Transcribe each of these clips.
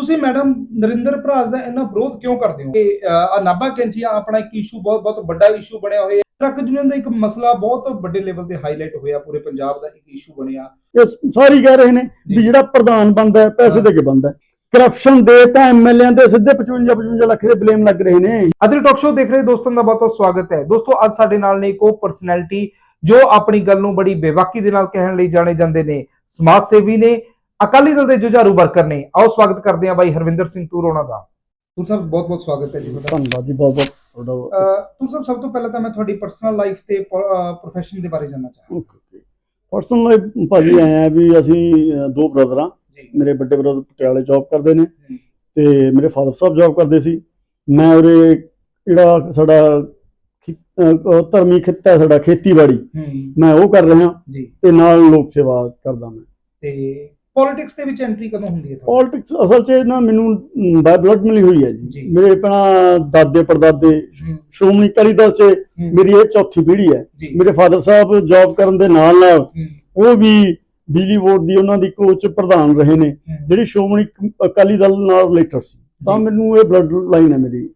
ਤੁਸੀਂ ਮੈਡਮ ਨਰਿੰਦਰ ਭਰਾਜ ਦਾ ਇੰਨਾ ਵਿਰੋਧ ਕਿਉਂ ਕਰਦੇ ਹੋ? ਕਿ ਆ ਨਾਭਾ ਕੈਂਚੀਆਂ ਆਪਣਾ ਇੱਕ ਇਸ਼ੂ ਬਹੁਤ ਬਹੁਤ ਵੱਡਾ ਇਸ਼ੂ ਬਣਿਆ ਹੋਇਆ। ਟਰੱਕ ਯੂਨੀਅਨ ਦਾ ਇੱਕ ਮਸਲਾ ਬਹੁਤ ਵੱਡੇ ਲੈਵਲ ਤੇ ਹਾਈਲਾਈਟ ਹੋਇਆ ਪੂਰੇ ਪੰਜਾਬ ਦਾ ਇੱਕ ਇਸ਼ੂ ਬਣਿਆ। ਇਹ ਸਾਰੀ ਕਹਿ ਰਹੇ ਨੇ। ਵੀ ਜਿਹੜਾ ਪ੍ਰਧਾਨ ਬੰਦਾ ਹੈ ਪੈਸੇ। ਦੇ ਕੇ ਬੰਦਾ ਕਰਪਸ਼ਨ ਦੇ ਤਾਂ ਐਮਐਲਏ ਦੇ ਸਿੱਧੇ 55 55 ਲੱਖ ਦੇ ਬਲੇਮ ਲੱਗ ਰਹੇ ਨੇ। ਦੇ ਟਾਕ ਸ਼ੋਅ ਦੇਖ ਰਹੇ ਦੋਸਤਾਂ ਦਾ ਬਹੁਤ ਬਹੁਤ ਸਵਾਗਤ ਹੈ। ਦੋਸਤੋ ਅੱਜ ਸਾਡੇ ਨਾਲ ਨੇ ਇੱਕ ਉਹ ਪਰਸਨੈਲਿਟੀ ਜੋ ਆਪਣੀ ਗੱਲ ਨੂੰ ਬੜੀ ਬੇਵਾਕੀ ਦੇ ਨਾਲ ਕਹਿਣ ਲਈ ਜਾਣੇ ਜਾਂਦੇ ਨੇ। ਸਮਾਜ ਸੇਵੀ ਨੇ ਅਕਾਲੀ ਦਲ ਦੇ ਜੁਝਾਰੂ ਵਰਕਰ ਨੇ ਆਓ ਸਵਾਗਤ ਕਰਦੇ ਹਾਂ ਬਾਈ ਹਰਵਿੰਦਰ ਸਿੰਘ ਤੂਰ ਉਹਨਾਂ ਦਾ। ਤੂਰ ਸਾਹਿਬ ਬਹੁਤ ਬਹੁਤ ਸਵਾਗਤ ਹੈ ਜੀ ਤੁਹਾਡਾ। ਧੰਨਵਾਦ ਜੀ ਬਹੁਤ ਬਹੁਤ ਤੁਹਾਡਾ ਸਾਹਿਬ ਸਭ ਤੋਂ ਪਹਿਲਾਂ ਤਾਂ ਮੈਂ ਤੁਹਾਡੀ ਪਰਸਨਲ ਲਾਈਫ ਤੇ ਪ੍ਰੋਫੈਸ਼ਨ ਦੇ ਬਾਰੇ ਜਾਨਣਾ ਚਾਹਾਂਗਾ। ਪਰਸਨਲ ਲਾਈਫ ਭਾਜੀ ਆਏ ਆ ਵੀ ਅਸੀਂ ਦੋ ਬ੍ਰਦਰ ਮੇਰੇ ਵੱਡੇ ਬ੍ਰਦਰ ਪਟਿਆਲੇ ਜੌਬ ਕਰਦੇ ਨੇ। ਤੇ ਮੇਰੇ ਫਾਦਰ ਸਾਹਿਬ ਜੌਬ ਕਰਦੇ ਸੀ। ਮੈਂ ਉਰੇ ਜਿਹੜਾ ਸਾਡਾ ਧਰਮੀ ਖਿੱਤਾ ਹੈ ਸਾਡਾ ਖੇਤੀਬਾੜੀ ਮੈਂ ਉਹ ਕਰ ਰਿਹਾ ਤੇ ਨਾਲ ਲੋਕ ਸੇਵਾ ਕਰਦਾ ਮੈਂ। ਤੇ ਪੋਲਿਟਿਕਸ ਦੇ ਵਿੱਚ ਐਂਟਰੀ ਕਦੋਂ ਹੁੰਦੀ ਹੈ ਪੋਲਿਟਿਕਸ ਅਸਲ 'ਚ ਨਾ ਮੈਨੂੰ ਬਾਈ ਬਲੱਡ ਮਿਲੀ ਹੋਈ ਹੈ ਜੀ। ਮੇਰੇ ਆਪਣਾ ਦਾਦੇ ਪੜਦਾਦੇ ਸ਼੍ਰੋਮਣੀ ਅਕਾਲੀ ਦਲ 'ਚ ਮੇਰੀ ਇਹ ਚੌਥੀ ਪੀੜ੍ਹੀ ਹੈ। ਮੇਰੇ ਫਾਦਰ ਸਾਹਿਬ ਜੌਬ ਕਰਨ ਦੇ ਨਾਲ ਨਾਲ ਉਹ ਵੀ ਬਿਜਲੀ ਬੋਰਡ ਦੀ ਉਹਨਾਂ ਦੀ ਕੋਚ ਪ੍ਰਧਾਨ ਰਹੇ ਨੇ। ਜਿਹੜੀ ਸ਼੍ਰੋਮਣੀ ਅਕਾਲੀ ਦਲ ਨਾਲ ਰਿਲੇਟਡ ਸੀ। ਤਾਂ। ਮੈਨੂੰ ਇਹ ਬਲੱਡ ਲਾਈਨ ਹੈ ਮੇਰੀ।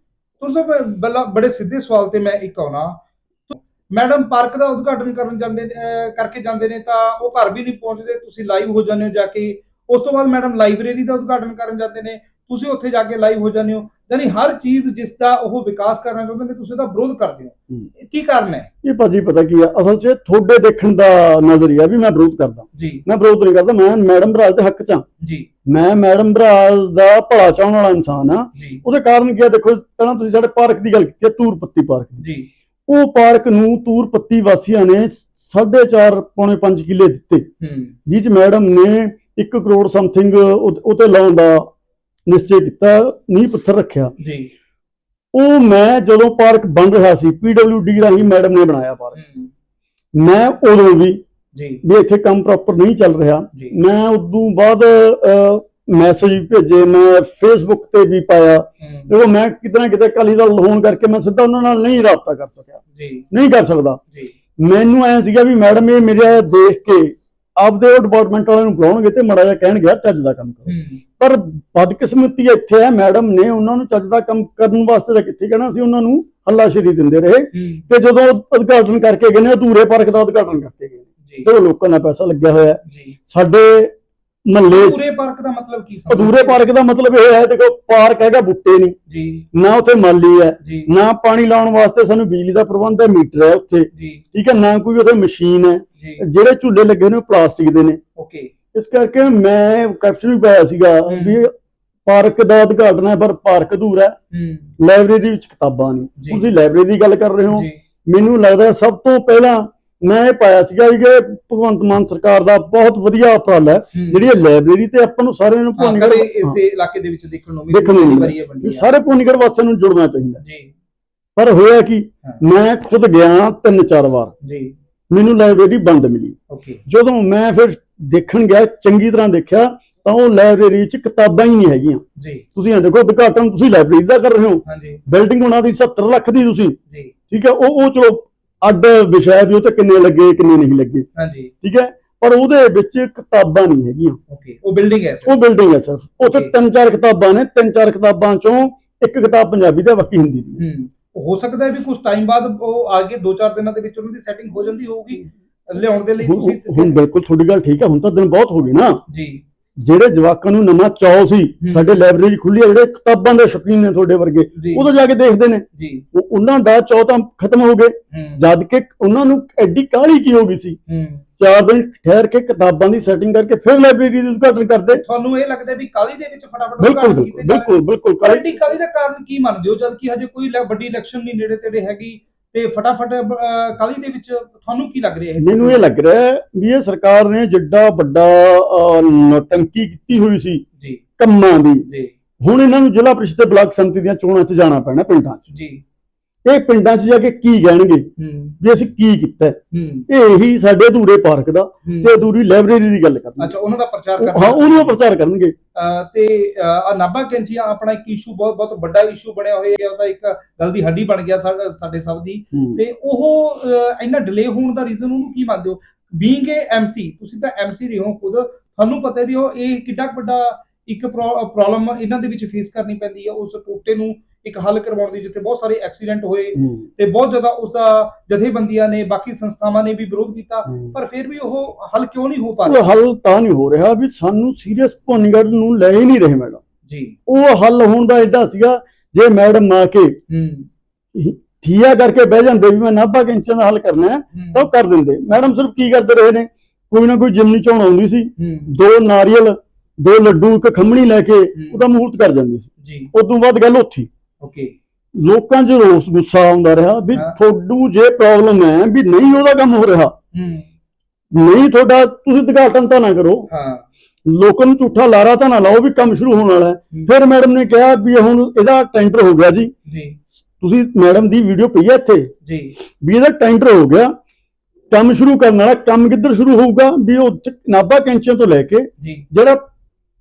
ਤੂੰ ਸਭ ਬੱਲਾ ਬੜੇ ਸਿੱਧੇ ਸਵਾਲ ਤੇ ਮੈਂ ਇੱਕ ਆਉਣਾ। ਮੈਡਮ ਪਾਰਕ ਦਾ ਉਦਘਾਟਨ ਕਰਨ ਜਾਂਦੇ ਕਰਕੇ ਜਾਂਦੇ ਨੇ ਤਾਂ ਉਹ ਘਰ ਵੀ ਨਹੀਂ ਪਹੁੰਚਦੇ ਤੁਸੀਂ ਲਾਈਵ ਹੋ ਜਾਂਦੇ ਹੋ ਜਾ ਕੇ। ਉਸ ਤੋਂ ਬਾਅਦ ਮੈਡਮ ਲਾਇਬ੍ਰੇਰੀ ਦਾ ਉਦਘਾਟਨ ਕਰਨ ਜਾਂਦੇ ਨੇ। ਤੁਸੀਂ ਉੱਥੇ ਜਾ ਕੇ ਲਾਈਵ ਹੋ ਜਾਂਦੇ ਹੋ। ਯਾਨੀ ਹਰ ਚੀਜ਼ ਜਿਸ ਦਾ ਉਹ ਵਿਕਾਸ ਕਰਨਾ ਚਾਹੁੰਦੇ ਨੇ ਤੁਸੀਂ ਉਹਦਾ ਵਿਰੋਧ ਕਰਦੇ ਹੋ। ਕੀ ਕਾਰਨ ਹੈ? ਇਹ ਭਾਜੀ ਪਤਾ ਕੀ ਆ ਅਸਲ 'ਚ ਤੁਹਾਡੇ ਦੇਖਣ ਦਾ ਨਜ਼ਰੀਆ ਵੀ ਮੈਂ ਵਿਰੋਧ ਕਰਦਾ। ਜੀ। ਮੈਂ ਵਿਰੋਧ ਨਹੀਂ ਕਰਦਾ ਮੈਂ ਮੈਡਮ ਬਰਾਜ ਦੇ ਹੱਕ 'ਚ ਹਾਂ। ਜੀ। ਮੈਂ ਮੈਡਮ ਬਰਾਜ ਦਾ ਭਲਾ ਚਾਹਣ ਵਾਲਾ ਇਨਸਾਨ ਆ ਉਹਦੇ ਕਾਰਨ ਕੀ ਆ ਦੇਖੋ ਪਹਿਲਾਂ ਤੁਸੀਂ ਸਾਡੇ ਪਾਰਕ ਦੀ ਗੱਲ ਕੀਤੀ ਹੈ ਤੂਰ ਪੱਤੀ ਪਾਰਕ ਦੀ। ਜੀ। ਉਹ ਪਾਰਕ ਨੂੰ ਤੂਰ ਪੱਤੀ ਵਾਸੀਆਂ ਨੇ 4.5 ਪੌਣੇ 5 ਕਿੱਲੇ ਦਿੱਤੇ। ਜਿਹ 'ਚ ਮੈਡਮ ਨੇ 1 ਕਰੋੜ ਸਮਥਿੰਗ ਉਤੇ ਲਾਉਣ ਦਾ ਨਿਸ਼ਚੈ ਕੀਤਾ ਨੀਂਹ ਪੱਥਰ ਰੱਖਿਆ। ਜੀ। ਉਹ ਮੈਂ ਜਦੋਂ ਪਾਰਕ ਬਣ ਰਿਹਾ ਸੀ ਡੀ ਰਾਹੀਂ ਮੈਡਮ ਨੇ ਬਣਾਇਆ ਪਾਰਕ। ਮੈਂ ਉਦੋਂ ਵੀ ਜੀ। ਵੀ ਇੱਥੇ ਕੰਮ ਪ੍ਰੋਪਰ ਨਹੀਂ ਚੱਲ ਰਿਹਾ। ਮੈਂ ਉਦੋਂ ਬਾਅਦ ਮੈਸੇਜ ਭੇਜੇ ਮੈਂ ਫੇਸਬੁੱਕ ਤੇ ਵੀ ਪਾਇਆ। ਦੇਖੋ ਮੈਂ ਕਿਤੇ ਨਾ ਕਿਤੇ ਅਕਾਲੀ ਦਲ ਹੋਣ ਕਰਕੇ ਮੈਂ ਸਿੱਧਾ ਉਹਨਾਂ ਨਾਲ ਨਹੀਂ ਰਾਬਤਾ ਕਰ ਸਕਿਆ। ਜੀ। ਨਹੀਂ ਕਰ ਸਕਦਾ। ਜੀ। ਮੈਨੂੰ ਐ ਸੀਗਾ ਵੀ ਮੈਡਮ ਇਹ ਮੇਰੇ ਦੇਖ ਕੇ ਆਪਦੇ ਡਿਪਾਰਟਮੈਂਟ ਵਾਲਿਆਂ ਨੂੰ ਬੁਲਾਉਣਗੇ ਤੇ ਮੜਾ ਜਿਹਾ ਕਹਿਣਗੇ ਯਾਰ ਚੱਜ ਦਾ ਕੰਮ ਕਰੋ। ਪਰ ਬਦਕਿਸਮਤੀ ਇੱਥੇ ਹੈ ਮੈਡਮ ਨੇ ਉਹਨਾਂ ਨੂੰ ਚੱਜ ਦਾ ਕੰਮ ਕਰਨ ਵਾਸਤੇ ਤਾਂ ਕਿੱਥੇ ਕਹਿਣਾ ਸੀ ਉਹਨਾਂ ਨੂੰ ਹੱਲਾਸ਼ੇਰੀ ਦਿੰਦੇ ਰਹੇ। ਤੇ ਜਦੋਂ ਉਦਘਾਟਨ ਕਰਕੇ ਗਏ ਨੇ ਅਧੂਰੇ ਪਾਰਕ ਦਾ ਉਦਘਾਟਨ ਕਰਕੇ ਗਏ। ਜੀ। ਤੇ ਉਹ ਲੋਕਾਂ ਦਾ ਪੈਸਾ ਲੱਗਿਆ ਹੋਇਆ ਜੀ। ਸਾਡੇ ਮਹੱਲੇ ਪੂਰੇ ਪਾਰਕ ਦਾ ਮਤਲਬ ਕੀ ਸਮਝਦੇ? ਅਧੂਰੇ ਪਾਰਕ ਦਾ ਮਤਲਬ ਇਹ ਹੈ ਦੇਖੋ ਪਾਰਕ ਹੈਗਾ ਬੁੱਟੇ ਨਹੀਂ ਜੀ। ਨਾ ਉੱਥੇ ਮਾਲੀ ਹੈ ਜੀ। ਨਾ ਪਾਣੀ ਲਾਉਣ ਵਾਸਤੇ ਸਾਨੂੰ ਬਿਜਲੀ ਦਾ ਪ੍ਰਬੰਧ ਹੈ ਮੀਟਰ ਹੈ ਉੱਥੇ। ਜੀ। ਠੀਕ ਹੈ ਨਾ ਕੋਈ ਉੱਥੇ ਮਸ਼ੀਨ ਹੈ। ਜੀ। ਜਿਹੜੇ ਝੂਲੇ ਲੱਗੇ ਨੇ ਉਹ ਪਲਾਸਟਿਕ ਦੇ ਨੇ। ਓਕੇ। ਇਸ ਕਰਕੇ ਮੈਂ ਕੈਪਸ਼ਨ ਵੀ ਪਾਇਆ ਸੀਗਾ। ਵੀ ਪਾਰਕ ਦਾ ਉਦਘਾਟਨ ਹੈ ਪਰ ਪਾਰਕ ਅਧੂਰਾ ਹੈ। ਹੂੰ। ਲਾਇਬ੍ਰੇਰੀ ਵਿੱਚ ਕਿਤਾਬਾਂ ਜੀ। ਨਹੀਂ ਤੁਸੀਂ ਲਾਇਬ੍ਰੇਰੀ ਦੀ ਗੱਲ ਕਰ ਰਹੇ ਹੋ। ਜੀ। ਮੈਨੂੰ ਲੱਗਦਾ ਹੈ ਸਭ ਤੋਂ ਪਹਿਲਾਂ ਮੈਂ ਇਹ ਪਾਇਆ ਸੀਗਾ ਕਿ ਭਗਵੰਤ ਮਾਨ ਸਰਕਾਰ ਦਾ ਬਹੁਤ ਵਧੀਆ ਉਪਰਾਲਾ ਹੈ। ਜਿਹੜੀ ਇਹ ਲਾਇਬ੍ਰੇਰੀ ਤੇ ਆਪਾਂ ਨੂੰ ਸਾਰਿਆਂ ਨੂੰ ਭੁੰਨਗੜ ਇਸਦੇ ਇਲਾਕੇ ਦੇ ਵਿੱਚ ਦੇਖਣ ਨੂੰ ਵੀ ਹੈ। ਸਾਰੇ ਭੁੰਨਗੜ ਵਾਸੀਆਂ ਨੂੰ ਜੁੜਨਾ ਚਾਹੀਦਾ ਜੀ। ਪਰ ਹੋਇਆ ਕੀ। ਮੈਂ ਖੁਦ ਗਿਆ ਤਿੰਨ ਚਾਰ ਵਾਰ। ਜੀ। ਮੈਨੂੰ ਲਾਇਬ੍ਰੇਰੀ ਬੰਦ ਮਿਲੀ। ਓਕੇ। ਜਦੋਂ ਮੈਂ ਫਿਰ ਦੇਖਣ ਗਿਆ ਚੰਗੀ ਤਰ੍ਹਾਂ ਦੇਖਿਆ ਤਾਂ ਉਹ ਲਾਇਬ੍ਰੇਰੀ 'ਚ ਕਿਤਾਬਾਂ ਹੀ ਨਹੀਂ ਹੈਗੀਆਂ। ਜੀ। ਤੁਸੀਂ ਇਹ ਦੇਖੋ ਉਦਘਾਟਨ ਤੁਸੀਂ ਲਾਇਬ੍ਰੇਰੀ ਦਾ ਕਰ ਰਹੇ ਹੋ। ਹਾਂਜੀ। ਬਿਲਡਿੰਗ ਬਣਾ ਦੀ 70 ਲੱਖ ਦੀ ਤੁਸੀਂ। ਜੀ। ਠੀਕ ਹੈ ਉਹ ਉਹ ਚਲੋ ਅੱਡ ਵਿਸ਼ਾ ਵੀ ਉਹ ਤੇ ਕਿੰਨੇ ਲੱਗੇ ਕਿੰਨੇ ਨਹੀਂ ਲੱਗੇ। ਹਾਂਜੀ। ਠੀਕ ਹੈ? ਪਰ ਉਹਦੇ ਵਿੱਚ ਕਿਤਾਬਾਂ ਨਹੀਂ ਹੈਗੀਆਂ। ਓਕੇ ਉਹ ਬਿਲਡਿੰਗ ਹੈ ਉਹ ਬਿਲਡਿੰਗ ਹੈ ਸਿਰਫ। ਉੱਥੇ. ਤਿੰਨ ਚਾਰ ਕਿਤਾਬਾਂ ਨੇ ਤਿੰਨ ਚਾਰ ਕਿਤਾਬਾਂ ਚੋਂ ਇੱਕ ਕਿਤਾਬ ਪੰਜਾਬੀ ਤੇ ਬਾਕੀ ਹਿੰਦੀ ਦੀ ਹੂੰ। ਹੋ। ਸਕਦਾ ਹੈ ਵੀ ਕੁਝ ਟਾਈਮ ਬਾਅਦ ਉਹ ਆ ਕੇ 2-4 ਦਿਨਾਂ ਦੇ ਵਿੱਚ ਉਹਨਾਂ ਦੀ ਸੈਟਿੰਗ ਹੋ ਜਾਂਦੀ ਹੋਊਗੀ ਲਿਆਉਣ ਦੇ ਲਈ ਤੁਸੀਂ ਹੁਣ ਬਿਲਕੁਲ ਤੁਹਾਡੀ ਗੱਲ ਠੀਕ ਹੈ। ਹੁਣ ਤਾਂ ਦਿਨ ਬਹੁਤ ਹੋ ਗਏ ਨਾ। ਜੀ। ਜਿਹੜੇ ਜਵਾਕਾਂ ਨੂੰ ਨਵਾਂ ਚਾਅ ਸੀ ਸਾਡੇ ਲਾਇਬ੍ਰੇਰੀ ਖੁੱਲੀ ਹੈ ਜਿਹੜੇ ਕਿਤਾਬਾਂ ਦੇ ਸ਼ੌਕੀਨ ਨੇ ਤੁਹਾਡੇ ਵਰਗੇ ਉਦੋਂ ਜਾ ਕੇ ਦੇਖਦੇ ਨੇ। ਉਹਨਾਂ ਦਾ ਚਾਅ ਤਾਂ ਖਤਮ ਹੋ ਗਏ ਜਦ ਕਿ ਉਹਨਾਂ ਨੂੰ ਐਡੀ ਕਾਹਲੀ ਕੀ ਹੋ ਗਈ ਸੀ? ਚਾਰ ਦਿਨ ਠਹਿਰ ਕੇ ਕਿਤਾਬਾਂ ਦੀ ਸੈਟਿੰਗ ਕਰਕੇ ਫਿਰ ਲਾਇਬ੍ਰੇਰੀ ਦੀ ਉਦਘਾਟਨ ਕਰਦੇ। ਤੁਹਾਨੂੰ ਇਹ ਲੱਗਦਾ ਵੀ ਕਾਲੀ ਦੇ ਵਿੱਚ ਫਟਾਫਟ ਬਿਲਕੁਲ ਬਿਲਕੁਲ? ਬਿਲਕੁਲ ਕਾਲੀ ਕਾਲੀ ਦਾ ਕਾਰਨ ਕੀ ਮੰਨਦੇ ਹੋ? ਜਦ ਕਿ ਹਜੇ ਕੋਈ ਵੱਡੀ ਇਲੈਕਸ਼ਨ ਨਹੀਂ ਨੇੜੇ ਤੇੜੇ ਹੈਗੀ। ਤੇ ਫਟਾਫਟ ਕਾਲੀ ਦੇ ਵਿੱਚ ਤੁਹਾਨੂੰ ਕੀ ਲੱਗ ਰਿਹਾ ਹੈ ਮੈਨੂੰ ਇਹ ਲੱਗ ਰਿਹਾ ਵੀ ਇਹ ਸਰਕਾਰ ਨੇ ਜਿੱਡਾ ਵੱਡਾ ਨੌਟੰਕੀ ਕੀਤੀ ਹੋਈ ਸੀ ਜੀ। ਕੰਮਾਂ ਦੀ। ਜੀ। ਹੁਣ ਇਹਨਾਂ ਨੂੰ ਜ਼ਿਲ੍ਹਾ ਪ੍ਰੀਸ਼ਦ ਤੇ ਬਲਾਕ ਸੰਮਤੀ ਦੀਆਂ ਚੋਣਾਂ 'ਚ ਜਾਣਾ ਪੈਣਾ ਪਿੰਡਾਂ 'ਚ। ਜੀ। ਇਹ ਪਿੰਡਾਂ 'ਚ ਜਾ ਕੇ ਕੀ ਕਹਿਣਗੇ? ਹੂੰ। ਵੀ ਅਸੀਂ ਕੀ ਕੀਤਾ? ਹੈ? ਹੂੰ ਇਹ ਹੀ ਸਾਡੇ ਅਧੂਰੇ ਪਾਰਕ ਦਾ ਹੂੰ। ਤੇ ਅਧੂਰੀ ਲਾਇਬ੍ਰੇਰੀ ਦੀ ਗੱਲ ਕਰਨਗੇ ਅੱਛਾ ਉਹਨਾਂ ਦਾ ਪ੍ਰਚਾਰ ਉਹ- ਕਰਨਾ। ਹਾਂ ਉਹਨੂੰ ਉਹ ਪ੍ਰਚਾਰ ਕਰਨਗੇ। ਤੇ ਆਹ ਨਾਭਾ ਕੈਂਚੀਆਂ ਆਪਣਾ ਇੱਕ ਇਸ਼ੂ ਬਹੁਤ ਬਹੁਤ ਵੱਡਾ ਇਸ਼ੂ ਬਣਿਆ ਹੋਇਆ ਉਹਦਾ ਇੱਕ ਗੱਲ ਦੀ ਹੱਡੀ ਬਣ ਗਿਆ ਸਾਡਾ- ਸਭ ਦੀ। ਹੂੰ। ਤੇ ਉਹ ਇੰਨਾ ਡਿਲੇ ਹੋਣ ਦਾ ਰੀਜ਼ਨ ਉਹਨੂੰ ਕੀ ਮੰਨਦੇ ਹੋ? ਬੀਇੰਗ ਏ ਐਮਸੀ ਤੁਸੀਂ ਤਾਂ ਐਮਸੀ ਰਹੇ ਹੋ ਖੁਦ। ਤੁਹਾਨੂੰ ਪਤਾ ਵੀ ਉਹ ਇਹ ਕਿੱਡਾ ਵੱਡਾ ਇੱਕ ਪ੍ਰੋਬਲਮ ਇਹਨਾਂ ਦੇ ਵਿੱਚ ਫੇਸ ਕਰਨੀ ਪੈਂਦੀ ਹੈ ਉਸ ਟੋਟੇ ਨੂੰ। ਇੱਕ ਹੱਲ ਕਰਵਾਉਣ ਦੀ ਜਿੱਥੇ ਬਹੁਤ ਸਾਰੇ ਐਕਸੀਡੈਂਟ ਹੋਏ ਤੇ ਬਹੁਤ ਜ਼ਿਆਦਾ ਉਸ ਦਾ ਜਥੇਬੰਦੀਆਂ ਨੇ ਬਾਕੀ ਸੰਸਥਾਵਾਂ ਨੇ ਵੀ ਵਿਰੋਧ ਕੀਤਾ। ਪਰ ਫਿਰ ਵੀ ਉਹ ਹੱਲ ਕਿਉਂ ਨਹੀਂ ਹੋ ਪਾ ਰਿਹਾ? ਹੱਲ ਤਾਂ ਨਹੀਂ ਹੋ ਰਿਹਾ ਵੀ ਸਾਨੂੰ ਸੀਰੀਅਸ ਭੋਨੀਗੜ੍ਹ ਨੂੰ ਲੈ ਹੀ ਨਹੀਂ ਰਹੇ ਮੈਡਮ। ਜੀ। ਉਹ ਹੱਲ ਹੋਣ ਦਾ ਐਡਾ ਸੀਗਾ ਜੇ ਮੈਡਮ ਆ ਕੇ ਠੀਆ ਕਰਕੇ ਬਹਿ ਜਾਂਦੇ ਵੀ ਮੈਂ ਨਾਭਾ ਕੈਂਚਾਂ ਦਾ ਹੱਲ ਕਰਨਾ ਹੈ ਤਾਂ ਉਹ ਕਰ ਦਿੰਦੇ। ਮੈਡਮ ਸਿਰਫ ਕੀ ਕਰਦੇ ਰਹੇ ਨੇ? ਕੋਈ ਨਾ ਕੋਈ ਜਿਮਨੀ ਚੋਣ ਆਉਂਦੀ ਸੀ। ਦੋ ਨਾਰੀਅਲ ਦੋ ਲੱਡੂ ਇੱਕ ਖੰਮਣੀ ਲੈ ਕੇ ਉਹਦਾ ਮੂਹਰਤ ਕਰ ਜਾਂਦੀ ਸੀ। ਜੀ। ਉਸ ਤੋਂ ਬਾਅਦ ਗੱਲ ਉੱਥੀ ਓਕੇ ਲੋਕਾਂ 'ਚ ਰੋਸ ਗੁੱਸਾ ਆਉਂਦਾ ਰਿਹਾ ਵੀ। ਤੁਹਾਨੂੰ ਜੇ ਪ੍ਰੋਬਲਮ ਹੈ ਵੀ ਨਹੀਂ ਉਹਦਾ ਕੰਮ ਹੋ ਰਿਹਾ। ਹੂੰ। ਨਹੀਂ ਤੁਹਾਡਾ ਤੁਸੀਂ ਉਦਘਾਟਨ ਤਾਂ ਨਾ ਕਰੋ। ਹਾਂ। ਲੋਕਾਂ ਨੂੰ ਝੂਠਾ ਲਾਰਾ ਤਾਂ ਨਾ ਲਾਓ ਵੀ ਕੰਮ ਸ਼ੁਰੂ ਹੋਣ ਵਾਲਾ ਹੈ। ਫਿਰ ਮੈਡਮ ਨੇ ਕਿਹਾ ਵੀ ਹੁਣ ਇਹਦਾ ਟੈਂਡਰ ਹੋ ਗਿਆ ਜੀ। ਜੀ। ਤੁਸੀਂ ਮੈਡਮ ਦੀ ਵੀਡੀਓ ਪਈ ਹੈ ਇੱਥੇ? ਜੀ। ਵੀ ਇਹਦਾ ਟੈਂਡਰ ਹੋ ਗਿਆ। ਕੰਮ ਸ਼ੁਰੂ ਕਰਨ ਵਾਲਾ ਕੰਮ ਕਿੱਧਰ ਸ਼ੁਰੂ ਹੋਊਗਾ? ਵੀ ਉਹ ਨਾਭਾ ਕੈਂਚੀਆਂ ਤੋਂ ਲੈ ਕੇ ਜੀ। ਜਿਹੜਾ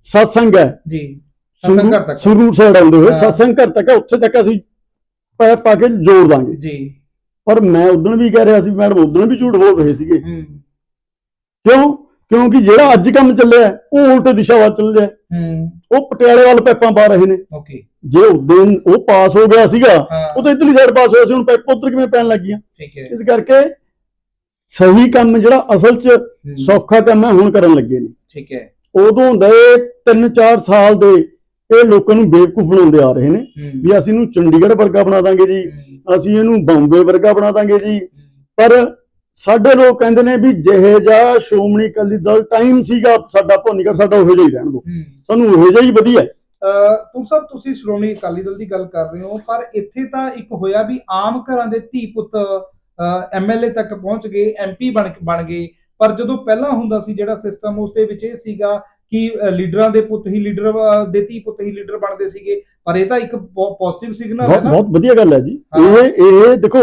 ਸਤਸੰਗ ਹੈ। ਜੀ। ਸਤਸੰਗ ਘਰ ਤੱਕ। ਸੰਗਰੂਰ ਸਾਈਡ ਆਉਂਦੇ ਹੋਏ ਹਾਂ। ਸਤਸੰਗ ਘਰ ਤੱਕ ਹੈ, ਉੱਥੇ ਤੱਕ ਅਸੀਂ ਪਾ ਪਾ ਕੇ ਜੋੜ ਦਾਂਗੇ। ਜੀ। ਪਰ ਮੈਂ ਉਦੋਂ ਵੀ ਕਹਿ ਰਿਹਾ ਸੀ ਮੈਡਮ ਉਦੋਂ ਵੀ ਝੂਠ ਬੋਲ ਰਹੇ ਸੀਗੇ। ਹੂੰ। ਕਿਉਂ? ਕਿਉਂਕਿ ਜਿਹੜਾ ਅੱਜ ਕੰਮ ਚੱਲਿਆ ਹੈ, ਉਹ ਉਲਟ ਦਿਸ਼ਾ ਵੱਲ ਚੱਲ ਰਿਹਾ ਹੈ। ਹੂੰ। ਉਹ ਪਟਿਆਲੇ ਵੱਲ ਪੈਪਾਂ ਪਾ ਰਹੇ ਨੇ। ਓਕੇ। ਜੇ ਉਦੋਂ ਉਹ ਪਾਸ ਹੋ ਗਿਆ ਸੀਗਾ ਹਾਂ। ਉਹ ਤਾਂ ਇਧਰਲੀ ਸਾਈਡ ਪਾਸ ਹੋਇਆ ਸੀ ਹੁਣ ਪੈਪ ਉੱਧਰ ਕਿਵੇਂ ਪੈਣ ਲੱਗੀਆਂ? ਠੀਕ ਹੈ। ਇਸ ਕਰਕੇ ਸਹੀ ਕੰਮ ਜਿਹੜਾ ਅਸਲ 'ਚ ਹੂੰ, ਸੌਖਾ ਕੰਮ ਹੈ ਹੁਣ ਕਰਨ ਲੱਗੇ ਨੇ। ਠੀਕ ਹੈ। ਉਦੋਂ ਦੇ 3-4 ਸਾਲ ਦੇ ਇਹ ਲੋਕਾਂ ਨੂੰ ਬੇਵਕੂਫ ਬਣਾਉਂਦੇ ਆ ਰਹੇ ਨੇ। ਵੀ ਅਸੀਂ ਇਹਨੂੰ ਚੰਡੀਗੜ੍ਹ ਵਰਗਾ ਬਣਾ ਦਾਂਗੇ ਜੀ। ਅਸੀਂ ਇਹਨੂੰ ਬੰਬੇ ਵਰਗਾ ਬਣਾ ਦਾਂਗੇ ਜੀ। ਪਰ ਸਾਡੇ ਲੋਕ ਕਹਿੰਦੇ ਨੇ ਵੀ ਜਿਹੇ ਜਿਹਾ ਸ਼੍ਰੋਮਣੀ ਅਕਾਲੀ ਦਲ ਟਾਈਮ ਸੀਗਾ ਸਾਡਾ ਭੋਨੀਗੜ੍ਹ ਸਾਡਾ ਉਹੋ ਜਿਹਾ ਹੀ ਰਹਿਣ ਹੂੰ। ਸਾਨੂੰ ਉਹੋ ਜਿਹਾ ਹੀ ਵਧੀਆ। ਤੁਮ ਸਭ ਤੁਸੀਂ ਸ਼੍ਰੋਮਣੀ ਅਕਾਲੀ ਦਲ ਦੀ ਗੱਲ ਕਰ ਰਹੇ ਹੋ ਪਰ ਇੱਥੇ ਤਾਂ ਇੱਕ ਹੋਇਆ ਵੀ ਆਮ ਘਰਾਂ ਦੇ ਧੀ ਪੁੱਤ ਐਮਐਲਏ ਤੱਕ ਪਹੁੰਚ ਗਏ ਐਮਪੀ ਬਣ ਬਣ ਗਏ। ਪਰ ਜਦੋਂ ਪਹਿਲਾਂ ਹੁੰਦਾ ਸੀ ਜਿਹੜਾ ਸਿਸਟਮ ਉਸ ਦੇ ਵਿੱਚ ਇਹ ਸੀਗਾ ਕਿ ਲੀਡਰਾਂ ਦੇ ਪੁੱਤ ਹੀ ਲੀਡਰ ਦੇ ਧੀ ਪੁੱਤ ਹੀ ਲੀਡਰ ਬਣਦੇ ਸੀਗੇ। ਪਰ ਇਹ ਤਾਂ ਇੱਕ ਪੋਜ਼ਿਟਿਵ ਸਿਗਨਲ ਹੈ ਨਾ। ਬਹੁਤ ਵਧੀਆ ਗੱਲ ਹੈ ਜੀ। ਇਹ ਇਹ ਦੇਖੋ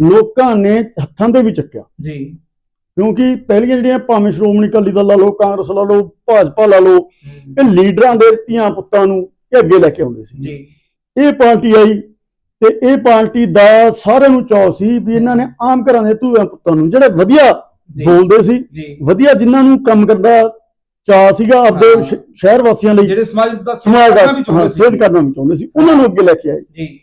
ਲੋਕਾਂ ਨੇ ਹੱਥਾਂ ਦੇ ਵੀ ਚੱਕਿਆ। ਜੀ। ਕਿਉਂਕਿ ਪਹਿਲੀਆਂ ਜਿਹੜੀਆਂ ਭਾਵੇਂ ਸ਼੍ਰੋਮਣੀ ਅਕਾਲੀ ਦਲ ਲਾ ਲਓ ਕਾਂਗਰਸ ਲਾ ਲਓ ਭਾਜਪਾ ਲਾ ਲਓ ਇਹ ਲੀਡਰਾਂ ਦੇ ਧੀਆਂ ਪੁੱਤਾਂ ਨੂੰ ਇਹ ਅੱਗੇ ਲੈ ਕੇ ਆਉਂਦੇ ਸੀ। ਜੀ। ਇਹ ਪਾਰਟੀ ਆਈ ਤੇ ਇਹ ਪਾਰਟੀ ਦਾ ਸਾਰਿਆਂ ਨੂੰ ਚਾਅ ਸੀ ਵੀ ਇਹਨਾਂ ਨੇ ਆਮ ਘਰਾਂ ਦੇ ਧੂਆਂ ਪੁੱਤਾਂ ਨੂੰ ਜਿਹੜੇ ਵਧੀਆ ਬੋਲਦੇ ਸੀ ਵਧੀਆ ਜਿਨ੍ਹਾਂ ਨੂੰ ਕੰਮ ਕਰਦਾ ਚਾਅ ਸੀਗਾ ਆਪਦੇ। ਸ਼- ਸ਼ਹਿਰ ਵਾਸੀਆਂ ਲਈ ਜਿਹੜੇ ਸਮਾਜ ਦਾ ਸਮਾਜ ਦਾ ਹਾਂ। ਸੇਧ ਕਰਨਾ ਵੀ ਚਾਹੁੰਦੇ ਸੀ। ਉਹਨਾਂ ਨੂੰ ਅੱਗੇ ਲੈ ਕੇ ਆਏ। ਜੀ।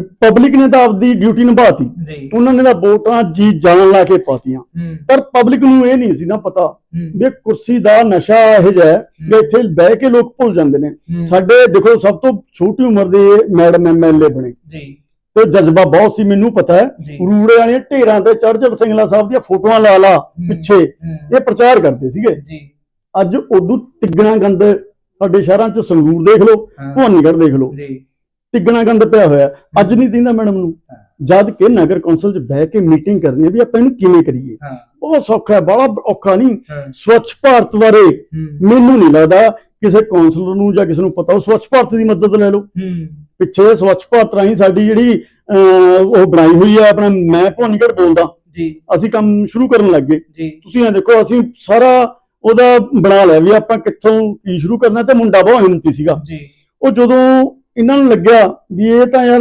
ਪਬਲਿਕ ਨੇ ਤਾਂ ਆਪਦੀ ਡਿਊਟੀ ਨਿਭਾਤੀ। ਜੀ। ਉਹਨਾਂ ਨੇ ਤਾਂ ਵੋਟਾਂ ਜੀ ਜਾਣ ਲਾ ਕੇ ਪਾਤੀਆਂ। ਹੂੰ। ਪਰ ਪਬਲਿਕ ਨੂੰ ਇਹ ਨਹੀਂ ਸੀ ਨਾ ਪਤਾ ਹੂੰ। ਵੀ ਕੁਰਸੀ ਦਾ ਨਸ਼ਾ ਇਹੋ ਜਿਹਾ ਹੈ ਵੀ ਇੱਥੇ ਬਹਿ ਕੇ ਲੋਕ ਭੁੱਲ ਜਾਂਦੇ ਨੇ। ਹੂੰ, ਸਾਡੇ ਦੇਖੋ ਸਭ ਤੋਂ ਛੋਟੀ ਉਮਰ ਦੇ ਮੈਡਮ ਐਮਐਲਏ ਬਣੇ। ਜੀ। ਤੇ ਜਜ਼ਬਾ ਬਹੁਤ ਸੀ ਮੈਨੂੰ ਪਤਾ ਹੈ। ਰੂੜੇ ਵਾਲੀਆਂ ਢੇਰਾਂ ਤੇ ਚੜ੍ਹ ਸਿੰਘਲਾ ਸਾਹਿਬ ਦੀਆਂ ਫੋਟੋਆਂ ਲਾ ਲਾ ਪਿੱਛੇ। ਇਹ ਪ੍ਰਚਾਰ ਕਰਦੇ ਸੀਗੇ। ਜੀ। ਅੱਜ ਉਦੋਂ ਤਿੱਗਣਾ ਗੰਦ ਸਾਡੇ ਸ਼ਹਿਰਾਂ 'ਚ ਸੰਗਰੂਰ ਦੇਖ ਲਓ ਭਵਾਨੀਗੜ੍ਹ ਦੇਖ ਲਓ। ਜੀ। ਤਿੱਗਣਾ ਗੰਦ ਪਿਆ ਹੋਇਆ। ਅੱਜ ਨਹੀਂ ਦਿੰਦਾ ਮੈਡਮ ਨੂੰ। ਜਦ ਕਿ ਨਗਰ ਕੌਂਸਲ 'ਚ ਬਹਿ ਕੇ ਮੀਟਿੰਗ ਕਰਨੀ ਹੈ ਵੀ ਆਪਾਂ ਇਹਨੂੰ ਕਿਵੇਂ ਕਰੀਏ। ਬਹੁਤ ਸੌਖਾ ਹੈ ਬੜਾ ਔਖਾ ਨਹੀਂ। ਸਵੱਛ ਭਾਰਤ ਬਾਰੇ ਮੈਨੂੰ ਨਹੀਂ ਲੱਗਦਾ ਕਿਸੇ ਕੌਂਸਲਰ ਨੂੰ ਜਾਂ ਕਿਸੇ ਨੂੰ ਪਤਾ ਉਹ ਸਵੱਛ ਭਾਰਤ ਦੀ ਮਦਦ ਲੈ ਲਓ। ਪਿੱਛੇ ਸਵੱਛ ਭਾਰਤ ਰਾਹੀਂ ਸਾਡੀ ਜਿਹੜੀ ਉਹ ਬਣਾਈ ਹੋਈ ਹੈ ਆਪਣਾ ਮੈਂ ਭਵਾਨੀਗੜ੍ਹ ਬੋਲਦਾ। ਜੀ। ਅਸੀਂ ਕੰਮ ਸ਼ੁਰੂ ਕਰਨ ਲੱਗੇ। ਜੀ। ਤੁਸੀਂ ਇਹ ਦੇਖੋ ਅਸੀਂ ਸਾਰਾ ਉਹਦਾ ਬਣਾ ਲਿਆ ਵੀ ਆਪਾਂ ਕਿੱਥੋਂ ਕੀ ਸ਼ੁਰੂ ਕਰਨਾ ਤੇ ਮੁੰਡਾ ਬਹੁਤ ਹਿੰਮਤੀ ਸੀਗਾ। ਜੀ। ਉਹ ਜਦੋਂ ਇਹਨਾਂ ਨੂੰ ਲੱਗਿਆ ਵੀ ਇਹ ਤਾਂ ਯਾਰ